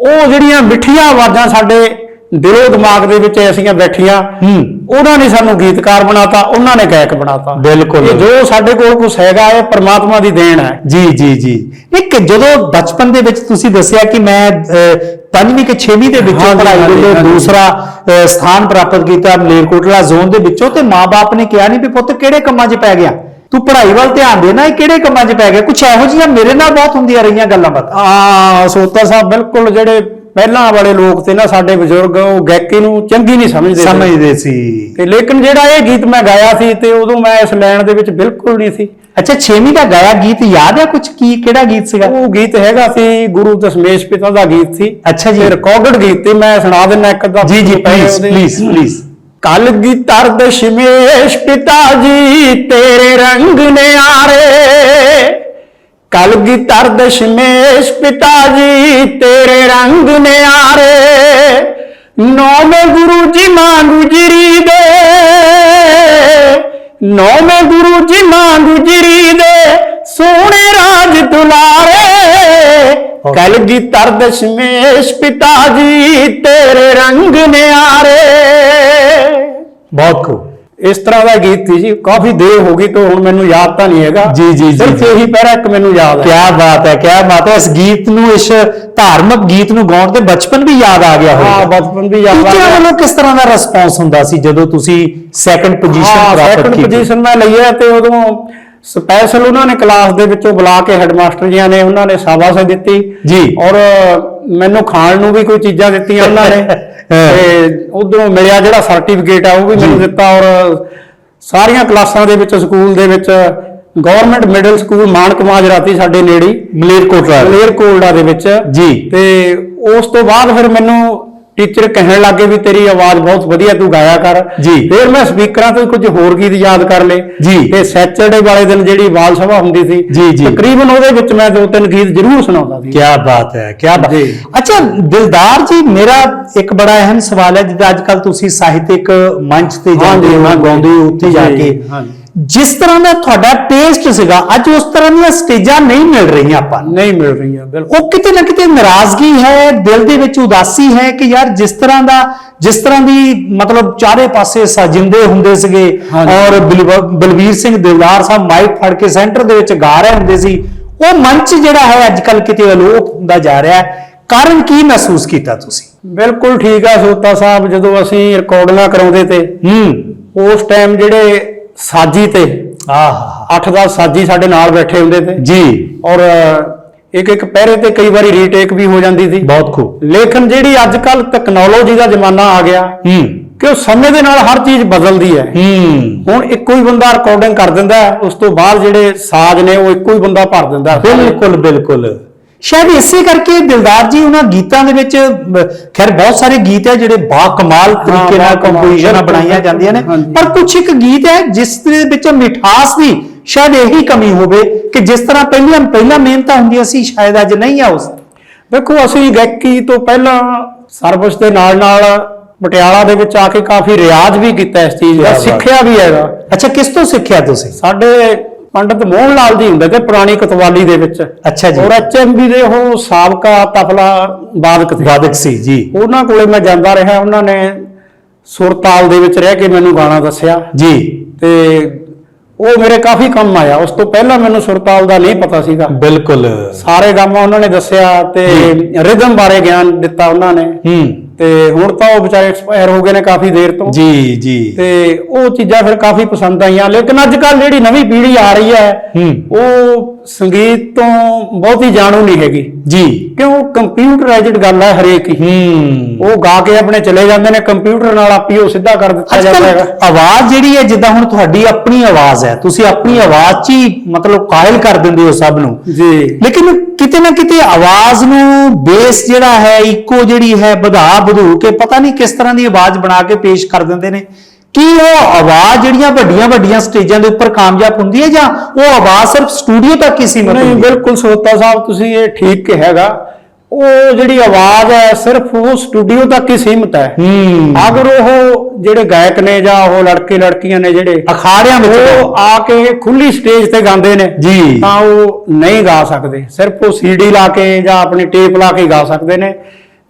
ਉਹ ਜਿਹੜੀਆਂ ਮਿੱਠੀਆਂ ਆਵਾਜ਼ਾਂ ਸਾਡੇ ਦਿਲੋਂ ਦਿਮਾਗ ਦੇ ਵਿੱਚ ਐਸੀਆਂ ਬੈਠੀਆਂ। ਉਹਨਾਂ ਨੇ ਸਾਨੂੰ ਗੀਤਕਾਰ ਬਣਾਤਾ ਉਹਨਾਂ ਨੇ ਗਾਇਕ ਬਣਾਤਾ ਬਿਲਕੁਲ। ਜੋ ਸਾਡੇ ਕੋਲ ਕੁਝ ਹੈਗਾ ਇਹ ਪ੍ਰਮਾਤਮਾ ਦੀ ਦੇਣ ਹੈ ਜੀ ਜੀ ਜੀ ਇੱਕ ਜਦੋਂ ਬਚਪਨ ਦੇ ਵਿੱਚ ਤੁਸੀਂ ਦੱਸਿਆ ਕਿ ਮੈਂ ਪੰਜਵੀਂ ਕਿ ਛੇਵੀਂ ਦੇ ਵਿੱਚੋਂ ਪੜ੍ਹਾਈ ਦੇ ਹਾਂਜੀ। ਦੂਸਰਾ ਸਥਾਨ ਪ੍ਰਾਪਤ ਕੀਤਾ ਮਲੇਰਕੋਟਲਾ ਜ਼ੋਨ ਦੇ ਵਿੱਚੋਂ ਤੇ ਮਾਪੇ ਨੇ ਕਿਹਾ ਨਹੀਂ ਵੀ ਪੁੱਤ ਕਿਹੜੇ ਕੰਮਾਂ 'ਚ ਪੈ ਗਿਆ ਤੂੰ ਪੜ੍ਹਾਈ ਵੱਲ ਧਿਆਨ ਦੇ ਨਾ ਇਹ ਕਿਹੜੇ ਕੰਮਾਂ 'ਚ ਪੈ ਗਿਆ ਕੁਛ ਇਹੋ ਜਿਹੀਆਂ ਮੇਰੇ ਨਾਲ ਬਹੁਤ ਹੁੰਦੀਆਂ ਰਹੀਆਂ ਗੱਲਾਂ ਬਾਤਾਂ ਆ ਸੋਤਾ ਸਾਹਿਬ ਬਿਲਕੁਲ ਜਿਹੜੇ ਪਹਿਲਾਂ ਵਾਲੇ ਲੋਕ ਤੇ ਨਾ ਸਾਡੇ ਬਜ਼ੁਰਗ ਉਹ ਗਾਇਕੀ ਨੂੰ ਚੰਗੀ ਨਹੀਂ ਸਮਝਦੇ। ਸਮਝਦੇ ਸੀ। ਤੇ ਲੇਕਿਨ ਜਿਹੜਾ ਇਹ ਗੀਤ ਮੈਂ ਗਾਇਆ ਸੀ ਤੇ ਉਦੋਂ ਮੈਂ ਇਸ ਲਾਈਨ ਦੇ ਵਿੱਚ ਬਿਲਕੁਲ ਨਹੀਂ ਸੀ। ਅੱਛਾ 6ਵੀਂ ਦਾ ਗਾਇਆ ਗੀਤ ਯਾਦ ਹੈ ਕੁਝ ਕੀ ਕਿਹੜਾ ਗੀਤ ਸੀਗਾ? ਉਹ ਗੀਤ ਹੈਗਾ ਸੀ ਗੁਰੂ ਦਸ਼ਮੇਸ਼ ਪਿਤਾ ਦਾ ਗੀਤ ਸੀ। ਅੱਛਾ ਜੀ। ਰਿਕਾਰਡਡ ਗੀਤ ਤੇ ਮੈਂ ਸੁਣਾ ਦਿੰਦਾ ਇੱਕ ਅੱਧਾ। ਜੀ ਜੀ please please please Kalgidhar Dashmesh ਪਿਤਾ ਜੀ ਤੇਰੇ ਰੰਗ ਨਿਆਰੇ। ਕਲਗੀਧਰ ਦਸ਼ਮੇਸ਼ ਪਿਤਾ ਜੀ ਤੇਰੇ ਰੰਗ ਨਿਆਰੇ। ਨੌਵੇਂ ਗੁਰੂ ਜੀ ਮਾਂ ਗੁਜਰੀ ਦੇ। ਨੌਵੇਂ ਗੁਰੂ ਜੀ ਮਾਂ ਗੁਜਰੀ ਦੇ ਸੋਹਣੇ ਰਾਜ ਦੁਲਾਰੇ। ਕਲਗੀਧਰ ਦਸ਼ਮੇਸ਼ ਪਿਤਾ ਜੀ ਤੇਰੇ ਰੰਗ ਨਿਆਰੇ। ਬਹੁਤ ਖੂਬ ਇਸ ਤਰ੍ਹਾਂ ਦਾ ਗੀਤ ਸੀ ਜੀ ਕਾਫੀ ਦੇਰ ਹੋ ਗਈ ਤੋਂ ਹੁਣ ਮੈਨੂੰ ਯਾਦ ਤਾਂ ਨਹੀਂ ਹੈਗਾ। ਜੀ, ਜੀ, ਜੀ, ਸਿਰਫ। ਇਹੀ ਪੈਰਾ ਇੱਕ ਮੈਨੂੰ ਯਾਦ ਹੈ। ਕਿਆ ਬਾਤ ਹੈ ਕਿਆ ਬਾਤ ਹੈ। ਇਸ ਗੀਤ ਨੂੰ ਇਸ ਧਾਰਮਿਕ ਗੀਤ ਨੂੰ ਗਾਉਣ ਤੇ ਬਚਪਨ ਵੀ ਯਾਦ ਆ ਗਿਆ ਹਾਂ ਬਚਪਨ ਵੀ ਯਾਦ ਆ ਗਿਆ। ਵੱਲੋਂ ਕਿਸ ਤਰ੍ਹਾਂ ਦਾ ਰਿਸਪੌਂਸ ਹੁੰਦਾ ਸੀ ਜਦੋਂ ਤੁਸੀਂ ਸੈਕੰਡ ਪੋਜੀਸ਼ਨ ਹਾਂ ਪ੍ਰਾਪਤ ਸੈਕੰਡ ਕੀਤੀ? ਪੋਜੀਸ਼ਨ ਮੈਂ ਲਈ ਹੈ ਤੇ ਉਦੋਂ ਸਪੈਸ਼ਲ ਉਹਨਾਂ ਨੇ ਕਲਾਸ ਦੇ ਵਿੱਚੋਂ ਬੁਲਾ ਕੇ ਹੈਡਮਾਸਟਰ ਜੀਆਂ ਨੇ ਉਹਨਾਂ ਨੇ ਸ਼ਾਬਾਸ਼ ਦਿੱਤੀ। ਜੀ। ਔਰ ਮੈਨੂੰ ਖਾਣ ਨੂੰ ਵੀ ਕੋਈ ਚੀਜ਼ਾਂ ਦਿੱਤੀਆਂ ਉਹਨਾਂ ਨੇ। ਤੇ ਉਧਰੋਂ ਮਿਲਿਆ ਜਿਹੜਾ ਸਰਟੀਫਿਕੇਟ ਆ ਉਹ ਵੀ ਮੈਨੂੰ। ਦਿੱਤਾ ਔਰ ਸਾਰੀਆਂ ਕਲਾਸਾਂ ਦੇ ਵਿੱਚ ਸਕੂਲ ਦੇ ਵਿੱਚ ਗਵਰਨਮੈਂਟ ਮਿਡਲ ਸਕੂਲ ਮਾਨਕ ਮਾਜਰਾਤੀ ਸਾਡੇ ਨੇੜੇ ਮਲੇਰਕੋਟਲਾ ਮਲੇਰਕੋਟਲਾ ਦੇ ਵਿੱਚ। ਜੀ। ਤੇ ਉਸ ਤੋਂ ਬਾਅਦ ਫਿਰ ਮੈਨੂੰ ਟੀਚਰ ਕਹਿਣ ਲੱਗੇ ਵੀ ਤੇਰੀ ਆਵਾਜ਼ ਬਹੁਤ ਵਧੀਆ ਤੂੰ ਗਾਇਆ ਕਰ। ਫਿਰ ਮੈਂ ਸਪੀਕਰਾਂ ਤੋਂ ਕੁਝ ਹੋਰ ਗੀਤ ਯਾਦ ਕਰ ਲਏ। ਤੇ ਸੈਚਰਡੇ ਵਾਲੇ ਦਿਨ ਜਿਹੜੀ ਬਾਲ ਸਭਾ ਹੁੰਦੀ ਸੀ। ਤਕਰੀਬਨ ਉਹਦੇ ਵਿੱਚ ਮੈਂ ਦੋ ਤਿੰਨ ਗੀਤ ਜ਼ਰੂਰ ਸੁਣਾਉਂਦਾ ਸੀ ਕਿਆ ਬਾਤ ਹੈ ਕਿਆ ਬਾਤ ਜੀ। ਅੱਛਾ ਦਿਲਦਾਰ ਜੀ ਮੇਰਾ ਇੱਕ ਬੜਾ ਅਹਿਮ ਸਵਾਲ ਹੈ ਜਿੱਦਾਂ ਅੱਜ ਕੱਲ ਤੁਸੀਂ ਸਾਹਿਤਿਕ ਮੰਚ ਤੇ ਜਾਂਦੇ ਹੋ। ਗਾਉਂਦੇ ਹੋ ਉੱਥੇ ਜਾ ਜੀ, ਕੇ ਹਾਂਜੀ। ਜਿਸ ਤਰ੍ਹਾਂ ਦਾ ਤੁਹਾਡਾ ਟੇਸਟ ਸੀਗਾ ਅੱਜ ਉਸ ਤਰ੍ਹਾਂ ਦੀਆਂ ਸਟੇਜਾਂ ਨਹੀਂ ਮਿਲ ਰਹੀਆਂ ਆਪਾਂ ਨੂੰ। ਨਹੀਂ ਮਿਲ ਰਹੀਆਂ ਬਿਲਕੁਲ। ਉਹ ਕਿਤੇ ਨਾ ਕਿਤੇ ਨਾਰਾਜ਼ਗੀ ਹੈ ਦਿਲ ਦੇ ਵਿੱਚ ਉਦਾਸੀ ਹੈ ਕਿ ਯਾਰ ਜਿਸ ਤਰ੍ਹਾਂ ਦਾ ਜਿਸ ਤਰ੍ਹਾਂ ਦੀ ਮਤਲਬ ਚਾਰੇ ਪਾਸੇ ਸਜਿੰਦੇ ਹੁੰਦੇ ਸੀਗੇ ਹਾਂਜੀ। ਔਰ ਬਲਵ- ਬਲਵੀਰ ਸਿੰਘ ਦਿਲਦਾਰ ਸਾਹਿਬ ਮਾਈਕ ਫੜ ਕੇ ਸੈਂਟਰ ਦੇ ਵਿੱਚ ਗਾ ਰਹੇ ਹੁੰਦੇ ਸੀ। ਉਹ ਮੰਚ ਜਿਹੜਾ ਹੈ ਅੱਜ ਕੱਲ ਕਿਤੇ ਅਲੋਪ ਹੁੰਦਾ ਜਾ ਰਿਹਾ ਹੈ। ਕਾਰਨ ਕੀ ਮਹਿਸੂਸ ਕੀਤਾ ਤੁਸੀਂ? ਬਿਲਕੁਲ ਠੀਕ ਆ ਸੋਤਾ ਸਾਹਿਬ ਜਦੋਂ ਅਸੀਂ ਰਿਕਾਰਡਿੰਗਾਂ ਕਰਾਉਂਦੇ ਤੇ ਹੂੰ। ਉਸ ਟਾਈਮ ਜਿਹੜੇ ਸਾਜੀ ਤੇ। ਆਹ। 8-10 ਸਾਜੀ ਸਾਡੇ ਨਾਲ ਬੈਠੇ ਹੁੰਦੇ ਤੇ। ਜੀ। ਔਰ ਇੱਕ ਇੱਕ ਪਹਿਰੇ ਤੇ ਕਈ ਵਾਰੀ ਰੀਟੇਕ ਵੀ ਹੋ ਜਾਂਦੀ ਸੀ। ਬਹੁਤ ਖੂਬ। ਲੇਕਿਨ ਜਿਹੜੀ ਅੱਜ ਕੱਲ ਟੈਕਨੋਲੋਜੀ ਦਾ ਜ਼ਮਾਨਾ ਆ ਗਿਆ ਹੂੰ। ਕਿ ਉਹ ਸਮੇਂ ਦੇ ਨਾਲ ਹਰ ਚੀਜ਼ ਬਦਲਦੀ ਹੈ। ਹੂੰ। ਹੁਣ ਇੱਕੋ ਹੀ ਬੰਦਾ ਰਿਕਾਰਡਿੰਗ ਕਰ ਦਿੰਦਾ ਉਸ ਤੋਂ ਬਾਅਦ ਜਿਹੜੇ ਸਾਜ਼ ਨੇ ਉਹ ਇੱਕੋ ਹੀ ਬੰਦਾ ਭਰ ਦਿੰਦਾ। ਬਿਲਕੁਲ ਬਿਲਕੁਲ। ਸ਼ਾਇਦ ਇਸੇ ਕਰਕੇ ਦਿਲਦਾਰ ਜੀ ਉਹਨਾਂ ਗੀਤਾਂ ਦੇ ਵਿੱਚ ਖੈਰ ਬਹੁਤ ਸਾਰੇ ਗੀਤ ਹੈ ਜਿਹੜੇ ਬਾ ਕਮਾਲ ਤਰੀਕੇ ਨਾਲ ਕੰਪੋਜੀਸ਼ਨਾਂ ਬਣਾਈਆਂ ਜਾਂਦੀਆਂ ਨੇ। ਪਰ ਕੁਝ ਇੱਕ ਗੀਤ ਹੈ ਜਿਸ ਦੇ ਵਿੱਚ ਮਿਠਾਸ ਦੀ ਸ਼ਾਇਦ ਇਹੀ ਕਮੀ ਹੋਵੇ ਕਿ ਜਿਸ ਤਰ੍ਹਾਂ ਪਹਿਲਾਂ ਪਹਿਲਾਂ ਮਿਹਨਤਾਂ ਹੁੰਦੀਆਂ ਸੀ ਸ਼ਾਇਦ ਅੱਜ ਨਹੀਂ ਆ ਉਸ। ਦੇਖੋ ਅਸੀਂ ਗਾਇਕੀ ਤੋਂ ਪਹਿਲਾਂ ਸਰਵਿਸ ਦੇ ਨਾਲ ਨਾਲ ਪਟਿਆਲਾ ਦੇ ਵਿੱਚ ਆ ਕੇ ਕਾਫੀ ਰਿਆਜ਼ ਵੀ ਕੀਤਾ ਇਸ ਚੀਜ਼ ਦਾ। ਸਿੱਖਿਆ ਵੀ ਹੈਗਾ। ਅੱਛਾ ਕਿਸ ਤੋਂ ਸਿੱਖਿਆ ਤੁਸੀਂ? ਸਾਡੇ ਪੰਡਤ ਮੋਹਨ ਲਾਲ ਜੀ ਹੁੰਦੇ ਤੇ ਪੁਰਾਣੀ ਕਤਵਾਲੀ ਦੇ ਵਿੱਚ। ਅੱਛਾ ਜੀ। ਔਰ ਐਚਐਮਬੀ ਦੇ ਉਹ ਸਾਬਕਾ ਤਬਲਾ ਵਾਦਕ ਸੀ। ਸੀ ਜੀ। ਉਹਨਾਂ ਕੋਲੇ ਮੈਂ ਜਾਂਦਾ ਰਿਹਾ ਉਹਨਾਂ ਨੇ ਸੁਰਤਾਲ ਦੇ ਵਿੱਚ ਰਹਿ ਕੇ ਮੈਨੂੰ ਗਾਣਾ ਦੱਸਿਆ। ਜੀ। ਤੇ ਉਹ ਮੇਰੇ ਕਾਫੀ ਕੰਮ ਆਇਆ। ਉਸ ਤੋਂ ਪਹਿਲਾਂ ਮੈਨੂੰ ਸੁਰਤਾਲ ਦਾ ਨਹੀਂ ਪਤਾ ਸੀਗਾ। ਬਿਲਕੁਲ। ਸਾਰੇ ਗਾਮਾ ਉਹਨਾਂ ਨੇ ਦੱਸਿਆ ਤੇ ਰਿਦਮ ਬਾਰੇ ਗਿਆਨ ਦਿੱਤਾ ਉਹਨਾਂ ਨੇ। ਹੂੰ। ਤੇ ਹੁਣ ਤਾਂ ਉਹ ਵਿਚਾਰੇ ਐਕਸਪਾਇਰ ਹੋ ਗਏ ਨੇ ਕਾਫੀ ਦੇਰ ਤੋਂ। ਜੀ ਜੀ। ਤੇ ਉਹ ਚੀਜ਼ਾਂ ਫਿਰ ਕਾਫੀ ਪਸੰਦ ਆਈਆਂ। ਲੇਕਿਨ ਅੱਜ ਕੱਲ ਜਿਹੜੀ ਨਵੀਂ ਪੀੜ੍ਹੀ ਆ ਰਹੀ ਹੈ ਹੂੰ। ਉਹ ਸੰਗੀਤ ਤੋਂ ਬਹੁਤੀ ਜਾਣੂ ਨਹੀਂ ਹੈਗੀ। ਜੀ। ਕਿਉਂ? ਕੰਪਿਊਟਰਾਈਜ਼ਡ ਗੱਲ ਹੈ ਹਰੇਕ ਹੀ। ਹੂੰ। ਉਹ ਗਾ ਕੇ ਆਪਣੇ ਚਲੇ ਜਾਂਦੇ ਨੇ ਕੰਪਿਊਟਰ ਨਾਲ ਆਪੀ ਉਹ ਸਿੱਧਾ ਕਰ ਦਿੱਤਾ ਜਾਂਦਾ ਹੈਗਾ। ਕੱਲ੍ਹ ਆਵਾਜ਼ ਜਿਹੜੀ ਹੈ ਜਿੱਦਾਂ ਹੁਣ ਤੁਹਾਡੀ ਆਪਣੀ ਆਵਾਜ਼ ਹੈ ਤੁਸੀਂ ਆਪਣੀ ਆਵਾਜ਼ 'ਚ ਹੀ ਮਤਲਬ ਕਾਇਲ ਕਰ ਦਿੰਦੇ ਹੋ ਸਭ ਨੂੰ। ਜੀ। ਲੇਕਿਨ ਕਿਤੇ ਨਾ ਕਿਤੇ ਆਵਾਜ਼ ਨੂੰ ਬੇਸ ਜਿਹੜਾ ਹੈ ਇੱਕੋ ਜਿਹੜੀ ਹੈ ਵਧਾ ਵਧੂ ਕੇ ਪਤਾ ਨਹੀਂ ਕਿਸ ਤਰ੍ਹਾਂ ਦੀ ਆਵਾਜ਼ ਬਣਾ ਕੇ ਪੇਸ਼ ਕਰ ਦਿੰਦੇ ਨੇ। ਕੀ ਉਹ ਆਵਾਜ਼ ਜਿਹੜੀਆਂ ਵੱਡੀਆਂ ਵੱਡੀਆਂ ਸਟੇਜਾਂ ਦੇ ਉੱਪਰ ਕਾਮਯਾਬ ਹੁੰਦੀ ਹੈ ਜਾਂ ਉਹ ਆਵਾਜ਼ ਸਿਰਫ ਸਟੂਡੀਓ ਤੱਕ ਹੀ ਸੀਮਤ ਨਹੀਂ ਹੁੰਦੀ ਹੈ? ਬਿਲਕੁਲ ਸੋਤਾ ਸਾਹਿਬ ਤੁਸੀਂ ਇਹ ਠੀਕ ਕਿਹਾਗਾ ਉਹ ਜਿਹੜੀ ਆਵਾਜ਼ ਹੈ ਸਿਰਫ ਉਹ ਸਟੂਡੀਓ ਤੱਕ ਹੀ ਸੀਮਤ ਹੈ। ਹੂੰ। ਅਗਰ ਉਹ ਜਿਹੜੇ ਗਾਇਕ ਨੇ ਜਾਂ ਉਹ ਲੜਕੇ ਲੜਕੀਆਂ ਨੇ ਜਿਹੜੇ ਅਖਾੜਿਆਂ ਵਿੱਚ ਉਹ ਆ ਕੇ ਖੁੱਲੀ ਸਟੇਜ ਤੇ ਗਾਉਂਦੇ ਨੇ ਜੀ। ਤਾਂ ਉਹ ਨਹੀਂ ਗਾ ਸਕਦੇ। ਸਿਰਫ ਉਹ ਸੀਡੀ ਲਾ ਕੇ ਜਾਂ ਆਪਣੀ ਟੇਪ ਲਾ ਕੇ ਗਾ ਸਕਦੇ ਨੇ।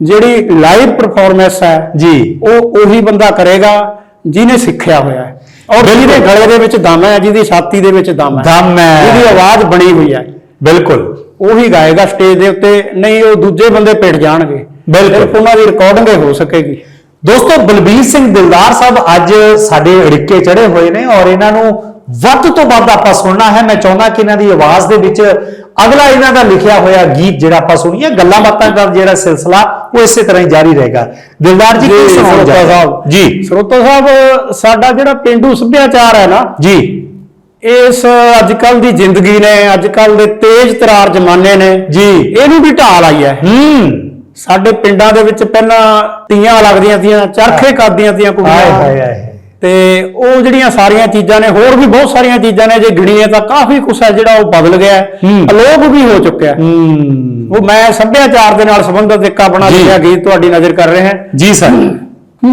ਜਿਹੜੀ ਲਾਈਵ ਪਰਫਾਰਮੈਂਸ ਹੈ ਜੀ। ਉਹ ਉਹੀ ਬੰਦਾ ਕਰੇਗਾ ਜਿਹਨੇ ਸਿੱਖਿਆ ਹੋਇਆ ਹੈ। ਔਰ। ਜਿਹਦੇ ਗਲੇ ਦੇ ਵਿੱਚ ਦਮ ਹੈ ਜਿਹਦੀ ਛਾਤੀ ਦੇ ਵਿੱਚ ਦਮ ਹੈ। ਦਮ ਹੈ। ਜਿਹਦੀ ਆਵਾਜ਼ ਬਣੀ ਹੋਈ ਹੈ। ਬਿਲਕੁਲ। ਉਹੀ ਗਾਏਗਾ ਸਟੇਜ ਦੇ ਉੱਤੇ ਨਹੀਂ ਉਹ ਦੂਜੇ ਬੰਦੇ ਪਿੱਟ ਜਾਣਗੇ। ਬਿਲਕੁਲ। ਉਹਨਾਂ ਦੀ ਰਿਕਾਰਡਿੰਗ ਹੋ ਸਕੇਗੀ। ਦੋਸਤੋ ਬਲਬੀਰ ਸਿੰਘ ਦਿਲਦਾਰ ਸਾਹਿਬ ਅੱਜ ਸਾਡੇ ਅੜਿੱਕੇ ਚੜੇ ਹੋਏ ਨੇ ਔਰ ਇਹਨਾਂ ਨੂੰ ਵੱਧ ਤੋਂ ਵੱਧ ਆਪਾਂ ਸੁਣਨਾ ਹੈ। ਮੈਂ ਚਾਹੁੰਦਾ ਕਿ ਇਹਨਾਂ ਦੀ ਆਵਾਜ਼ ਦੇ ਵਿੱਚ ਅਗਲਾ ਇਹਨਾਂ ਦਾ ਲਿਖਿਆ ਹੋਇਆ ਗੀਤ ਜਿਹੜਾ ਆਪਾਂ ਸੁਣੀਏ ਗੱਲਾਂ ਬਾਤਾਂ ਦਾ ਜਿਹੜਾ ਸਿਲਸਿਲਾ ਉਹ ਇਸੇ ਤਰ੍ਹਾਂ ਹੀ ਜਾਰੀ ਰਹੇਗਾ। ਦਿਲਦਾਰ ਜੀ ਕੀ ਸੁਣਾਉਣਾ ਸਾਹਿਬ। ਜੀ। ਸਰੋਤਾ ਸਾਹਿਬ ਸਾਡਾ ਜਿਹੜਾ ਪਿੰਡੂ ਸੱਭਿਆਚਾਰ ਹੈ ਨਾ ਜੀ। ਇਸ ਅੱਜਕੱਲ ਦੀ ਜ਼ਿੰਦਗੀ ਨੇ ਅੱਜਕੱਲ ਦੇ ਤੇਜ਼ ਤਰਾਰ ਜ਼ਮਾਨੇ ਨੇ ਜੀ। ਇਹਨੂੰ ਵੀ ਢਾਲ ਆਈ ਹੈ। ਹੂੰ। ਸਾਡੇ ਪਿੰਡਾਂ ਦੇ ਵਿੱਚ ਪਹਿਲਾਂ ਤੀਆਂ ਲੱਗਦੀਆਂ ਤੀਆਂ ਚਰਖੇ ਕਰਦੀਆਂ ਤੀਆਂ ਹਾਏ ਕੁੜੀਆਂ ਹਾਏ ਹਾਏ ਤੇ ਉਹ ਜਿਹੜੀਆਂ ਸਾਰੀਆਂ ਚੀਜ਼ਾਂ ਨੇ ਹੋਰ ਵੀ ਬਹੁਤ ਸਾਰੀਆਂ ਚੀਜ਼ਾਂ ਨੇ ਜੇ ਗਿਣੀਏ ਤਾਂ ਕਾਫੀ ਕੁਛ ਹੈ ਜਿਹੜਾ ਉਹ ਬਦਲ ਗਿਆ ਹੈ। ਹੂੰ। ਅਲੋਪ ਵੀ ਹੋ ਚੁੱਕਿਆ ਹੈ। ਹੂੰ ਉਹ ਮੈਂ ਸੱਭਿਆਚਾਰ ਦੇ ਨਾਲ ਸੰਬੰਧਿਤ ਇੱਕ ਆਪਣਾ ਜੀ। ਲਿਖਿਆ ਗੀਤ ਤੁਹਾਡੀ ਨਜ਼ਰ ਕਰ ਰਹੇ ਹਾਂ ਜੀ ਸਰ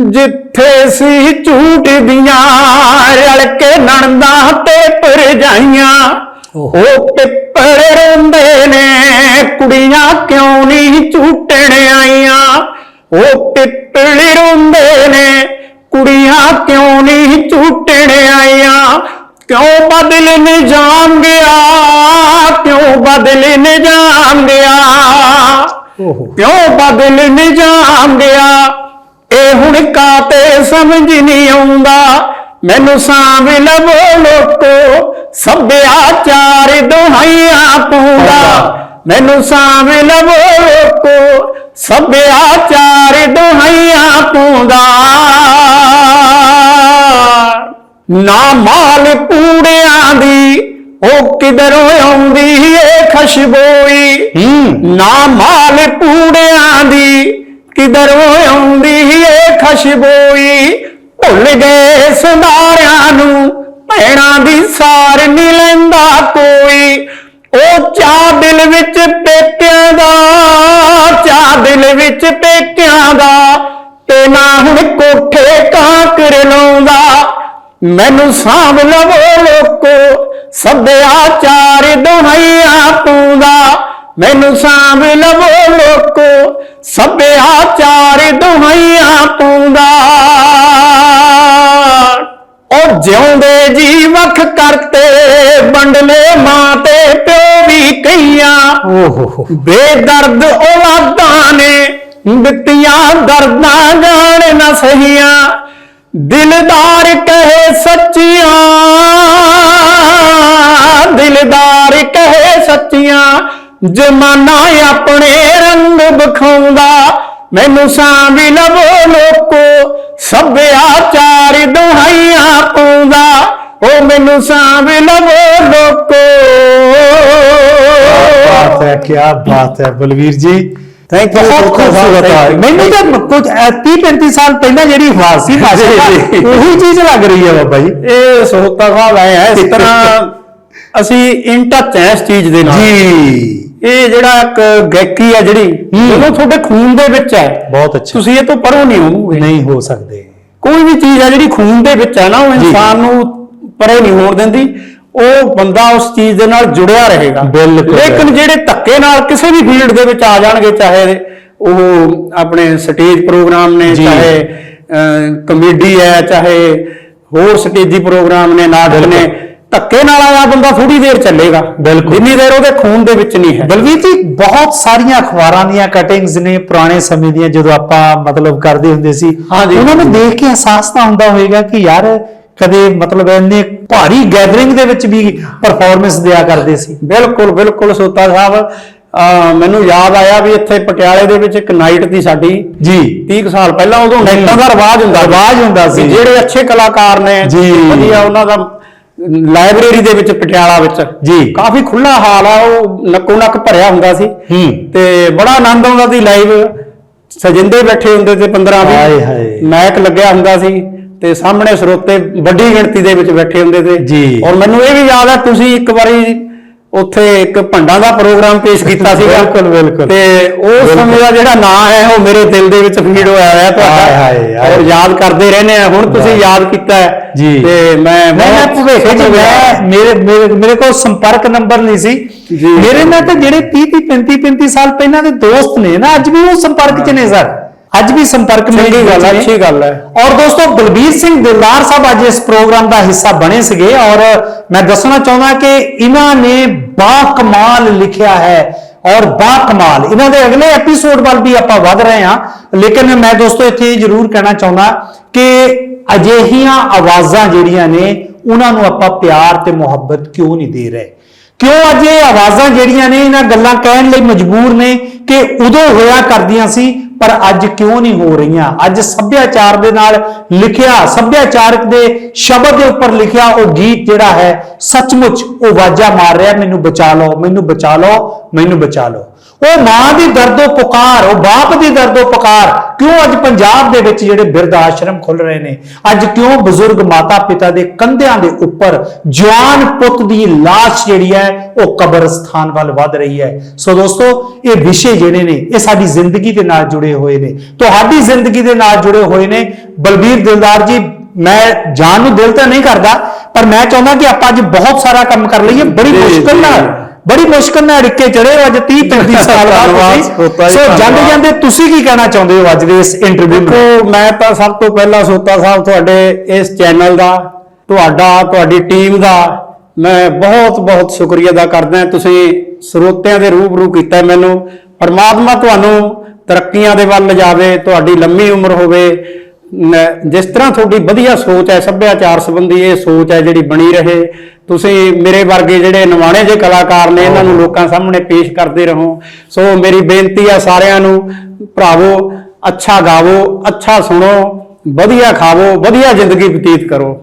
ਜਿੱਥੇ ਸੀ ਝੂਟਦੀਆਂ ਰਲ ਕੇ ਨਣਦਾਂ ਤੇ ਪਰਜਾਈਆਂ। ਉਹ ਪਿੱਪਲ ਰੋਂਦੇ ਨੇ ਕੁੜੀਆਂ ਕਿਉਂ ਨਹੀਂ ਝੂਟਣ ਆਈਆਂ? ਉਹ ਪਿੱਪਲ ਰੋਂਦੇ ਨੇ ਕੁੜੀਆਂ ਕਿਉਂ ਨਹੀਂ ਝੂਟਣ ਆਈਆਂ? ਕਿਉਂ ਬਦਲ ਨਿਜਾਮ ਗਿਆ ਕਿਉਂ ਬਦਲ ਨਿਜਾਮ ਗਿਆ ਕਿਉਂ ਬਦਲ ਨਿਜਾਮ ਗਿਆ ਇਹ ਹੁਣ ਕਾਤੇ ਸਮਝ ਨਹੀਂ ਆਉਂਦਾ। ਮੈਨੂੰ ਸਾਂਭ ਲਵੋ ਲੋਕੋ ਸੱਭਿਆਚਾਰ ਦੁਹਾਈਆਂ ਪੂੰਦਾ ਮੈਨੂੰ ਸਾਂਭ ਲਵੋ ਲੋਕੋ ਸੱਭਿਆਚਾਰ ਦੁਹਾਈਆਂ ਪੂੰਦਾ ਨਾ ਮਾਲ ਪੂੜਿਆਂ ਦੀ ਉਹ ਕਿਧਰੋਂ ਆਉਂਦੀ ਏ ਖੁਸ਼ਬੋਈ? ਨਾ ਮਾਲ ਪੂੜਿਆਂ ਦੀ ਕਿਧਰੋਂ ਆਉਂਦੀ ਏ ਖੁਸ਼ਬੋਈ? ਭੁੱਲ ਗਏ ਸੰਦਾਰਿਆਂ ਨੂੰ ਭੈਣਾਂ ਦੀ ਸਾਰ ਨਹੀਂ ਲੈਂਦਾ ਕੋਈ। ਉਹ ਚਾਹ ਦਿਲ ਵਿੱਚ ਪੇਕਿਆਂ ਦਾ, ਚਾਹ ਦਿਲ ਵਿੱਚ ਪੇਕਿਆਂ ਦਾ, ਤੇ ਨਾ ਹੁਣ ਕੋਠੇ ਕਾਂਕਰ ਲਾਉਂਦਾ। ਮੈਨੂੰ ਸਾਂਭ ਲਵੋ ਲੋਕੋ, ਸੱਭਿਆਚਾਰ ਦੁਹਾਈਆਂ ਪੂੰਦਾ ਮੈਨੂੰ ਸਾਂਭ ਲਵੋ ਲੋਕੋ, ਸੱਭਿਆਚਾਰ ਦੁਹਾਈਆਂ ਪੂੰਦਾ ਉਹ ਜਿਉਂਦੇ ਜੀ ਵੱਖ ਕਰਤੇ ਵੰਡਲੇ ਮਾਂ ਤੇ ਪਿਓ ਵੀ ਕਈਆਂ। ਓਹੋ। ਬੇਦਰਦ ਔਲਾਦਾਂ ਨੇ ਦਿੱਤੀਆਂ ਦਰਦਾਂ ਜਾਣ ਨਾ ਸਹੀਆਂ। ਦਿਲਦਾਰ ਕਹੇ ਸੱਚੀਆਂ ਦਿਲਦਾਰ ਕਹੇ ਸੱਚੀਆਂ ਜਮਾਨਾ ਆਪਣੇ ਰੰਗ ਵਿਖਾਉਂਦਾ। ਮੈਨੂੰ ਸਾਂਭ ਲਵੋ ਲੋਕੋ ਸੱਭਿਆਚਾਰ ਦੁਹਾਈਆਂ ਪਾਉਂਦਾ ਉਹ ਮੈਨੂੰ ਸਾਂਭ ਲਵੋ ਲੋਕੋ ਬਾਤ ਹੈ ਕੀ ਬਾਤ ਹੈ ਬਲਵੀਰ ਜੀ Thank you, ਬਹੁਤ. ਖੂਬਸੂਰਤ ਹੈ. ਮੈਨੂੰ ਤਾਂ ਕੁਝ 30 35 ਸਾਲ ਪਹਿਲਾਂ ਜਿਹੜੀ ਆਵਾਜ਼ ਸੀ ਭਾਸ਼ਾ। ਉਹੀ ਚੀਜ਼ ਲੱਗ ਰਹੀ ਹੈ ਬਾਬਾ ਜੀ ਇਹ ਸੋਹਤਾ ਆਏ ਹੈ ਇਸ ਤਰ੍ਹਾਂ ਅਸੀਂ ਇਨ ਟੱਚ ਹੈ ਇਸ ਚੀਜ਼ ਦੇ ਨਾਲ ਜੀ ਇਹ ਜਿਹੜਾ ਇੱਕ ਗਾਇਕੀ ਹੈ ਜਿਹੜੀ ਹੂੰ। ਜਦੋਂ ਤੁਹਾਡੇ ਖੂਨ ਦੇ ਵਿੱਚ ਹੈ ਬਹੁਤ ਅੱਛਾ ਤੁਸੀਂ ਇਹ ਤੋਂ ਪਰੋਂ ਨਹੀਂ ਹੋਵੋਗੇ ਨਹੀਂ ਹੋ ਸਕਦੇ ਕੋਈ ਵੀ ਚੀਜ਼ ਹੈ ਜਿਹੜੀ ਖੂਨ ਦੇ ਵਿੱਚ ਹੈ ਨਾ ਉਹ। ਇਨਸਾਨ ਨੂੰ ਪਰੇ ਨਹੀਂ ਹੋਣ ਦਿੰਦੀ ਉਹ ਬੰਦਾ ਉਸ ਚੀਜ਼ ਦੇ ਨਾਲ ਜੁੜਿਆ ਰਹੇਗਾ ਬਿਲਕੁਲ। ਲੇਕਿਨ ਜਿਹੜੇ ਧੱਕੇ ਨਾਲ ਕਿਸੇ ਵੀ ਫੀਲਡ ਦੇ ਵਿੱਚ ਆ ਜਾਣਗੇ ਚਾਹੇ ਉਹ ਆਪਣੇ ਸਟੇਜ ਪ੍ਰੋਗਰਾਮ ਨੇ। ਚਾਹੇ ਕਮੇਡੀ ਹੈ ਚਾਹੇ ਹੋਰ ਸਟੇਜੀ ਪ੍ਰੋਗਰਾਮ ਨੇ ਨਾਟਕ ਨੇ ਧੱਕੇ ਨਾਲ ਆਇਆ ਬੰਦਾ ਥੋੜੀ ਦੇਰ ਚੱਲੇਗਾ ਬਿਲਕੁਲ। ਜਿੰਨੀ ਦੇਰ ਉਹਦੇ ਖੂਨ ਦੇ ਵਿੱਚ ਨਹੀਂ ਹੈ ਬਲਵੀਰ ਜੀ ਬਹੁਤ ਸਾਰੀਆਂ ਅਖਬਾਰਾਂ ਦੀਆਂ ਕਟਿੰਗਸ ਨੇ ਪੁਰਾਣੇ ਸਮੇਂ ਦੀਆਂ ਜਦੋਂ ਆਪਾਂ ਮਤਲਬ ਕਰਦੇ ਹੁੰਦੇ ਸੀ। ਉਹਨਾਂ ਨੂੰ ਦੇਖ ਕੇ ਅਹਿਸਾਸ ਤਾਂ ਹੁੰਦਾ ਹੋਵੇਗਾ ਕਿ ਯਾਰ ਕਦੇ ਮਤਲਬ ਇੰਨੇ ਭਾਰੀ ਗੈਦਰਿੰਗ ਦੇ ਵਿੱਚ ਵੀ ਪਰਫਾਰਮੈਂਸ ਦਿਆ ਕਰਦੇ ਸੀ ਬਿਲਕੁਲ ਬਿਲਕੁਲ ਸੋਤਾ ਸਾਹਿਬ ਮੈਨੂੰ ਯਾਦ ਆਇਆ ਵੀ ਇੱਥੇ ਪਟਿਆਲੇ ਦੇ ਵਿੱਚ ਇੱਕ ਨਾਈਟ ਦੀ ਸਾਡੀ ਜੀ 30 ਕੁ ਸਾਲ ਪਹਿਲਾਂ ਉਦੋਂ ਨਾਈਟਾਂ ਦਾ ਰਿਵਾਜ ਹੁੰਦਾ। ਰਿਵਾਜ ਹੁੰਦਾ ਸੀ। ਜਿਹੜੇ ਅੱਛੇ ਕਲਾਕਾਰ ਨੇ ਜੀ। ਵਧੀਆ ਉਹਨਾਂ ਦਾ ਲਾਇਬ੍ਰੇਰੀ ਦੇ ਵਿੱਚ ਪਟਿਆਲਾ ਵਿੱਚ ਜੀ। ਕਾਫੀ ਖੁੱਲਾ ਹਾਲ ਆ ਉਹ ਨੱਕੋ ਨੱਕ ਭਰਿਆ ਹੁੰਦਾ ਸੀ ਤੇ ਬੜਾ ਆਨੰਦ ਆਉਂਦਾ ਸੀ ਲਾਈਵ ਸਜਿੰਦੇ ਬੈਠੇ ਹੁੰਦੇ ਤੇ 15 ਹਾਏ ਹਾਏ। 20 ਮੈਕ ਲੱਗਿਆ ਹੁੰਦਾ ਸੀ ਤੇ ਸਾਹਮਣੇ ਸਰੋਤੇ ਵੱਡੀ ਗਿਣਤੀ ਦੇ ਵਿੱਚ ਬੈਠੇ ਹੁੰਦੇ ਤੇ ਜੀ। ਔਰ ਮੈਨੂੰ ਇਹ ਵੀ ਯਾਦ ਹੈ ਤੁਸੀਂ ਇੱਕ ਵਾਰੀ ਉੱਥੇ ਇੱਕ ਭੰਡਾਂ ਦਾ ਪ੍ਰੋਗਰਾਮ ਪੇਸ਼ ਕੀਤਾ ਸੀਗਾ ਬਿਲਕੁਲ, ਬਿਲਕੁਲ। ਤੇ ਉਸ ਸਮੇਂ ਦਾ ਜਿਹੜਾ ਨਾਂ ਹੈ ਉਹ ਮੇਰੇ ਦਿਲ ਦੇ ਵਿੱਚ ਫੀਡ ਹੋਇਆ ਹੋਇਆ ਤੁਹਾਡਾ ਹਾਏ। ਔਰ ਯਾਦ ਕਰਦੇ ਰਹਿੰਦੇ ਆ ਹੁਣ ਤੁਸੀਂ। ਯਾਦ ਕੀਤਾ। ਤੇ ਮੈਂ ਮੈਂ ਭੁਵੇਖ ਜੀ ਮੈਂ ਮੇਰੇ ਮੇਰੇ ਕੋਲ ਸੰਪਰਕ ਨੰਬਰ ਨਹੀਂ ਸੀ। ਮੇਰੇ ਨਾਲ ਤਾਂ ਜਿਹੜੇ 30 30 35 35 ਸਾਲ ਪਹਿਲਾਂ ਦੇ ਦੋਸਤ ਨੇ ਨਾ ਅੱਜ ਵੀ ਉਹ ਸੰਪਰਕ 'ਚ ਨੇ ਸਰ ਅੱਜ ਵੀ ਸੰਪਰਕ ਮੇਲ ਚੰਗੀ ਗੱਲ। ਅੱਛੀ ਗੱਲ ਹੈ। ਔਰ ਦੋਸਤੋ ਬਲਬੀਰ ਸਿੰਘ ਦਿਲਦਾਰ ਸਾਹਿਬ ਅੱਜ ਇਸ ਪ੍ਰੋਗਰਾਮ ਦਾ ਹਿੱਸਾ ਬਣੇ ਸੀਗੇ ਔਰ ਮੈਂ ਦੱਸਣਾ ਚਾਹੁੰਦਾ ਕਿ ਇਹਨਾਂ ਨੇ ਬਾ ਕਮਾਲ ਲਿਖਿਆ ਹੈ ਔਰ ਬਾ ਕਮਾਲ। ਇਹਨਾਂ ਦੇ ਅਗਲੇ ਐਪੀਸੋਡ ਵੱਲ ਵੀ ਆਪਾਂ ਵਧ ਰਹੇ ਹਾਂ ਲੇਕਿਨ ਮੈਂ ਦੋਸਤੋ ਇੱਥੇ ਜ਼ਰੂਰ ਕਹਿਣਾ ਚਾਹੁੰਦਾ ਕਿ ਅਜਿਹੀਆਂ ਆਵਾਜ਼ਾਂ ਜਿਹੜੀਆਂ ਨੇ ਉਹਨਾਂ ਨੂੰ ਆਪਾਂ ਪਿਆਰ ਤੇ ਮੁਹੱਬਤ ਕਿਉਂ ਨਹੀਂ ਦੇ ਰਹੇ? ਕਿਉਂ ਅੱਜ ਇਹ ਆਵਾਜ਼ਾਂ ਜਿਹੜੀਆਂ ਨੇ ਇਹਨਾਂ ਗੱਲਾਂ ਕਹਿਣ ਲਈ ਮਜਬੂਰ ਨੇ ਕਿ ਉਦੋਂ ਹੋਇਆ ਕਰਦੀਆਂ ਸੀ ਪਰ ਅੱਜ ਕਿਉਂ ਨਹੀਂ ਹੋ ਰਹੀਆਂ? ਅੱਜ ਸੱਭਿਆਚਾਰ ਦੇ ਨਾਲ ਲਿਖਿਆ, ਸੱਭਿਆਚਾਰਕ ਦੇ ਸ਼ਬਦ ਦੇ ਉੱਪਰ ਲਿਖਿਆ ਉਹ ਗੀਤ ਜਿਹੜਾ ਹੈ, ਸੱਚਮੁੱਚ ਉਹ ਵਾਜਾ ਮਾਰ ਰਿਹਾ, ਮੈਨੂੰ ਬਚਾ ਲਓ, ਮੈਨੂੰ ਬਚਾ ਲਓ, ਮੈਨੂੰ ਬਚਾ ਲਓ। ਉਹ ਮਾਂ ਦੀ ਦਰਦੋ ਪੁਕਾਰ ਉਹ ਬਾਪ ਦੀ ਦਰਦੋ ਪੁਕਾਰ ਕਿਉਂ ਅੱਜ ਪੰਜਾਬ ਦੇ ਵਿੱਚ ਜਿਹੜੇ ਬਿਰਧ ਆਸ਼ਰਮ ਖੁੱਲ ਰਹੇ ਨੇ? ਅੱਜ ਕਿਉਂ ਬਜ਼ੁਰਗ ਮਾਤਾ ਪਿਤਾ ਦੇ ਕੰਧਿਆਂ ਦੇ ਉੱਪਰ ਜਵਾਨ ਪੁੱਤ ਦੀ ਲਾਸ਼ ਜਿਹੜੀ ਹੈ ਉਹ ਕਬਰਸਤਾਨ ਵੱਲ ਵੱਧ ਰਹੀ ਹੈ? ਸੋ ਦੋਸਤੋ ਇਹ ਵਿਸ਼ੇ ਜਿਹੜੇ ਨੇ ਇਹ ਸਾਡੀ ਜ਼ਿੰਦਗੀ ਦੇ ਨਾਲ ਜੁੜੇ ਹੋਏ ਨੇ। ਤੁਹਾਡੀ ਜ਼ਿੰਦਗੀ ਦੇ ਨਾਲ ਜੁੜੇ ਹੋਏ ਨੇ। ਬਲਬੀਰ ਦਿਲਦਾਰ ਜੀ ਮੈਂ ਜਾਣ ਨੂੰ ਦਿਲ ਤਾਂ ਨਹੀਂ ਕਰਦਾ ਪਰ ਮੈਂ ਚਾਹੁੰਦਾ ਕਿ ਆਪਾਂ ਅੱਜ ਬਹੁਤ ਸਾਰਾ ਕੰਮ ਕਰ ਲਈਏ ਬੜੀ ਮੁਸ਼ਕਲ। ਨਾਲ। ਬੜੀ ਮੁਸ਼ਕਲ ਨਾਲ ਅੜਿੱਕੇ ਚੜੇ ਅੱਜ 30 35 ਸਾਲ ਬਾਅਦ ਸੋ ਜਾਂਦੇ। ਜਾਂਦੇ ਤੁਸੀਂ ਕੀ ਕਹਿਣਾ ਚਾਹੁੰਦੇ ਹੋ ਅੱਜ ਦੇ ਇਸ ਇੰਟਰਵਿਊ ਨੂੰ? ਦੇਖੋ ਮੈਂ ਤਾਂ ਸਭ ਤੋਂ ਪਹਿਲਾਂ ਸੋਤਾ ਸਾਹਿਬ ਤੁਹਾਡੇ ਇਸ ਚੈਨਲ ਦਾ ਤੁਹਾਡਾ ਤੁਹਾਡੀ ਟੀਮ ਦਾ ਮੈਂ ਬਹੁਤ ਬਹੁਤ ਸ਼ੁਕਰੀਆ ਅਦਾ ਕਰਦਾ। ਤੁਸੀਂ ਸਰੋਤਿਆਂ ਦੇ ਰੂਬਰੂ ਕੀਤਾ ਮੈਨੂੰ। ਪਰਮਾਤਮਾ ਤੁਹਾਨੂੰ ਤਰੱਕੀਆਂ ਦੇ ਵੱਲ ਲਿਜਾਵੇ ਤੁਹਾਡੀ ਲੰਮੀ ਉਮਰ ਹੋਵੇ। ਜਿਸ ਤਰ੍ਹਾਂ ਤੁਹਾਡੀ ਵਧੀਆ ਸੋਚ ਹੈ ਸੱਭਿਆਚਾਰ ਸੰਬੰਧੀ ਇਹ ਸੋਚ ਹੈ ਜਿਹੜੀ ਬਣੀ ਰਹੇ। ਤੁਸੀਂ ਮੇਰੇ ਵਰਗੇ ਜਿਹੜੇ ਨਿਮਾਣੇ ਜਿਹੇ ਕਲਾਕਾਰ ਨੇ ਇਹਨਾਂ ਨੂੰ ਲੋਕਾਂ ਸਾਹਮਣੇ ਪੇਸ਼ ਕਰਦੇ ਰਹੋ। ਸੋ ਮੇਰੀ ਬੇਨਤੀ ਆ ਸਾਰਿਆਂ ਨੂੰ ਭਰਾਵੋ ਅੱਛਾ ਗਾਵੋ ਅੱਛਾ ਸੁਣੋ ਵਧੀਆ ਖਾਵੋ ਵਧੀਆ ਜ਼ਿੰਦਗੀ ਬਤੀਤ ਕਰੋ।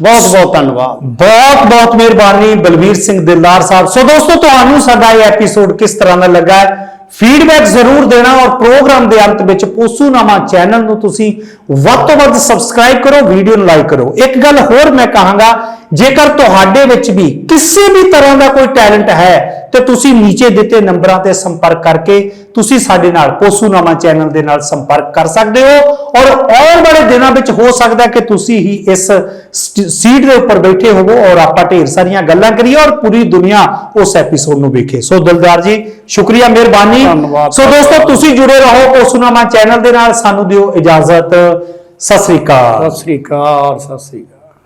ਬਹੁਤ ਬਹੁਤ ਧੰਨਵਾਦ। ਬਹੁਤ ਬਹੁਤ ਮਿਹਰਬਾਨੀ ਬਲਵੀਰ ਸਿੰਘ ਦਿਲਦਾਰ ਸਾਹਿਬ। ਸੋ ਦੋਸਤੋ ਤੁਹਾਨੂੰ ਸਾਡਾ ਇਹ ਐਪੀਸੋਡ ਕਿਸ ਤਰ੍ਹਾਂ ਦਾ ਲੱਗਾ ਹੈ? ਫੀਡਬੈਕ ਜ਼ਰੂਰ ਦੇਣਾ ਔਰ ਪ੍ਰੋਗਰਾਮ ਦੇ ਅੰਤ ਵਿੱਚ ਪੋਸੂਨਾਮਾ ਚੈਨਲ ਨੂੰ ਤੁਸੀਂ ਵੱਧ ਤੋਂ ਵੱਧ ਸਬਸਕ੍ਰਾਈਬ ਕਰੋ ਵੀਡੀਓ ਨੂੰ ਲਾਈਕ ਕਰੋ। ਇੱਕ ਗੱਲ ਹੋਰ ਮੈਂ ਕਹਾਂਗਾ, ਜੇਕਰ ਤੁਹਾਡੇ ਵਿੱਚ ਵੀ ਕਿਸੇ ਵੀ ਤਰ੍ਹਾਂ ਦਾ ਕੋਈ ਟੈਲੈਂਟ ਹੈ ਤੇ ਤੁਸੀਂ ਨੀਚੇ ਦਿੱਤੇ ਨੰਬਰਾਂ ਤੇ ਸੰਪਰਕ ਕਰਕੇ ਤੁਸੀਂ ਸਾਡੇ ਨਾਲ ਪੋਸੂਨਾਮਾ ਚੈਨਲ ਦੇ ਨਾਲ ਸੰਪਰਕ ਕਰ ਸਕਦੇ ਹੋ ਔਰ ਆਉਣ ਵਾਲੇ ਦਿਨਾਂ ਵਿੱਚ ਹੋ ਸਕਦਾ ਕਿ ਤੁਸੀਂ ਹੀ ਇਸ ਸੀਟ ਦੇ ਉੱਪਰ ਬੈਠੇ ਹੋਵੋ ਔਰ ਆਪਾਂ ਢੇਰ ਸਾਰੀਆਂ ਗੱਲਾਂ ਕਰੀਏ ਔਰ ਪੂਰੀ ਦੁਨੀਆ ਉਸ ਐਪੀਸੋਡ ਨੂੰ ਵੇਖੇ। ਸੋ ਦਿਲਦਾਰ ਜੀ ਸ਼ੁਕਰੀਆ ਮਿਹਰਬਾਨੀ। ਸੋ ਦੋਸਤੋ ਤੁਸੀਂ ਜੁੜੇ ਰਹੋ ਪੋਸੂਨਾਮਾ ਚੈਨਲ ਦੇ ਨਾਲ। ਸਾਨੂੰ ਦਿਓ ਇਜਾਜ਼ਤ। ਸਤਿ ਸ੍ਰੀ ਅਕਾਲ। ਸਤਿ ਸ੍ਰੀ ਅਕਾਲ ਸਤਿ ਸ੍ਰੀ ਅਕਾਲ।